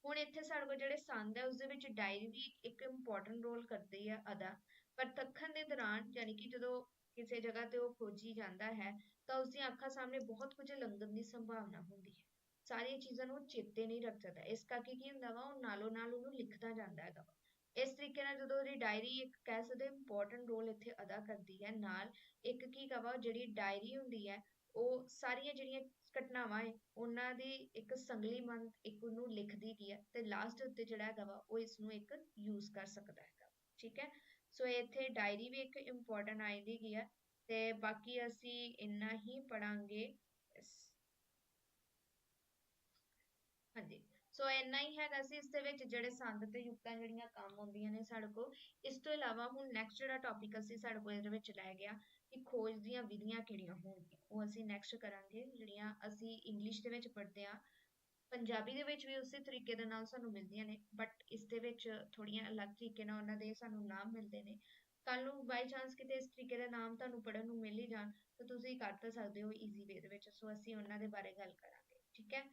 ਹੁਣ ਇੱਥੇ ਸਾਡੇ ਕੋਲ ਜਿਹੜੇ ਸੰਦ ਹੈ ਉਸ ਵਿੱਚ ਡਾਇਰੀ ਵੀ ਇੱਕ ਇੰਪੋਰਟੈਂਟ ਰੋਲ ਕਰਦੀ ਹੈ ਅਦਾ। ਪਰ ਤੱਖਣ ਦੇ ਦੌਰਾਨ ਯਾਨੀ ਕਿ ਜਦੋਂ ਕਿਸੇ ਜਗ੍ਹਾ ਤੇ ਉਹ ਖੋਜੀ ਜਾਂਦਾ ਹੈ, ਤਾਂ ਉਸਦੀਆਂ ਅੱਖਾਂ ਸਾਹਮਣੇ ਬਹੁਤ ਕੁਝ ਲੰਘਣ ਦੀ ਸੰਭਾਵਨਾ ਹੁੰਦੀ ਹੈ। ਸਾਰੀਆਂ ਚੀਜ਼ਾਂ ਨੂੰ ਚੇਤੇ ਨਹੀਂ ਰੱਖ ਸਕਦਾ। ਇਸ ਕਰਕੇ ਕੀ ਹੁੰਦਾ ਵਾ, ਉਹ ਨਾਲੋਂ ਨਾਲ ਉਹਨੂੰ ਲਿਖਦਾ ਜਾਂਦਾ ਹੈਗਾ ਵਾ। ਇਸ ਤਰੀਕੇ ਨਾਲ ਜਦੋਂ ਉਹਦੀ ਡਾਇਰੀ ਇੱਕ ਕਹਿ ਸਕਦੇ ਇੰਪੋਰਟੈਂਟ ਰੋਲ ਇੱਥੇ ਅਦਾ ਕਰਦੀ ਹੈ, ਨਾਲ ਇੱਕ ਕੀ ਕਵਾ ਜਿਹੜੀ ਡਾਇਰੀ ਹੁੰਦੀ ਹੈ, ਉਹ ਸਾਰੀਆਂ ਜਿਹੜੀਆਂ ਘਟਨਾਵਾਂ ਹੈ, ਉਹਨਾਂ ਦੀ ਇੱਕ ਸੰਗਲੀ ਮੰਨ ਇੱਕ ਉਹਨੂੰ ਲਿਖਦੀ ਗਈ ਹੈ ਤੇ ਲਾਸਟ ਉੱਤੇ ਜਿਹੜਾ ਹੈਗਾ ਵਾ, ਉਹ ਇਸ ਨੂੰ ਇੱਕ ਯੂਜ਼ ਕਰ ਸਕਦਾ ਹੈਗਾ। ਠੀਕ ਹੈ? ਸੋ ਇੱਥੇ ਡਾਇਰੀ ਵੀ ਇੱਕ ਇੰਪੋਰਟੈਂਟ ਆਈਦੀ ਗਈ ਹੈ ਤੇ ਬਾਕੀ ਅਸੀਂ ਇੰਨਾ ਹੀ ਪੜਾਂਗੇ ਹਾਂਜੀ। ਸੋ ਇੰਨਾ ਹੀ ਹੈਗਾ ਸੀ, ਇਸ ਦੇ ਵਿੱਚ ਜਿਹੜੇ ਸੰਦ ਤੇ ਯੁਕਤਾਂ ਜਿਹੜੀਆਂ ਕੰਮ ਆਉਂਦੀਆਂ ਨੇ ਸਾਡੇ ਕੋਲ, ਇਸ ਤੋਂ ਇਲਾਵਾ ਹੁਣ ਨੈਕਸਟ ਜਿਹੜਾ ਟੌਪਿਕ ਅਸੀਂ ਸਾਡੇ ਕੋਲ ਇਹਦੇ ਵਿੱਚ ਲੈ ਗਿਆ ਕਿ ਖੋਜ ਦੀਆਂ ਵਿਧੀਆਂ ਕਿਹੜੀਆਂ ਹੋਣਗੀਆਂ। ਉਹ ਅਸੀਂ ਨੈਕਸਟ ਕਰਾਂਗੇ, ਜਿਹੜੀਆਂ ਅਸੀਂ ਇੰਗਲਿਸ਼ ਦੇ ਵਿੱਚ ਪੜ੍ਹਦੇ ਆ ਪੰਜਾਬੀ ਦੇ ਵਿੱਚ ਵੀ ਉਸੇ ਤਰੀਕੇ ਦੇ ਨਾਲ ਸਾਨੂੰ ਮਿਲਦੀਆਂ ਨੇ ਬਟ ਇਸ ਦੇ ਵਿੱਚ ਥੋੜੀਆਂ ਅਲੱਗ ਤਰੀਕੇ ਨਾਲ ਉਹਨਾਂ ਦੇ ਸਾਨੂੰ ਨਾਮ ਮਿਲਦੇ ਨੇ। ਕੱਲ ਨੂੰ ਬਾਈ ਚਾਂਸ ਕਿਤੇ ਇਸ ਤਰੀਕੇ ਦੇ ਨਾਮ ਤੁਹਾਨੂੰ ਪੜ੍ਹਨ ਨੂੰ ਮਿਲ ਹੀ ਜਾਣ, ਤਾਂ ਤੁਸੀਂ ਕਰ ਤਾਂ ਸਕਦੇ ਹੋ ਈਜ਼ੀ ਵੇ ਦੇ ਵਿੱਚ। ਸੋ ਅਸੀਂ ਉਹਨਾਂ ਦੇ ਬਾਰੇ ਗੱਲ ਕਰਾਂਗੇ, ਠੀਕ ਹੈ?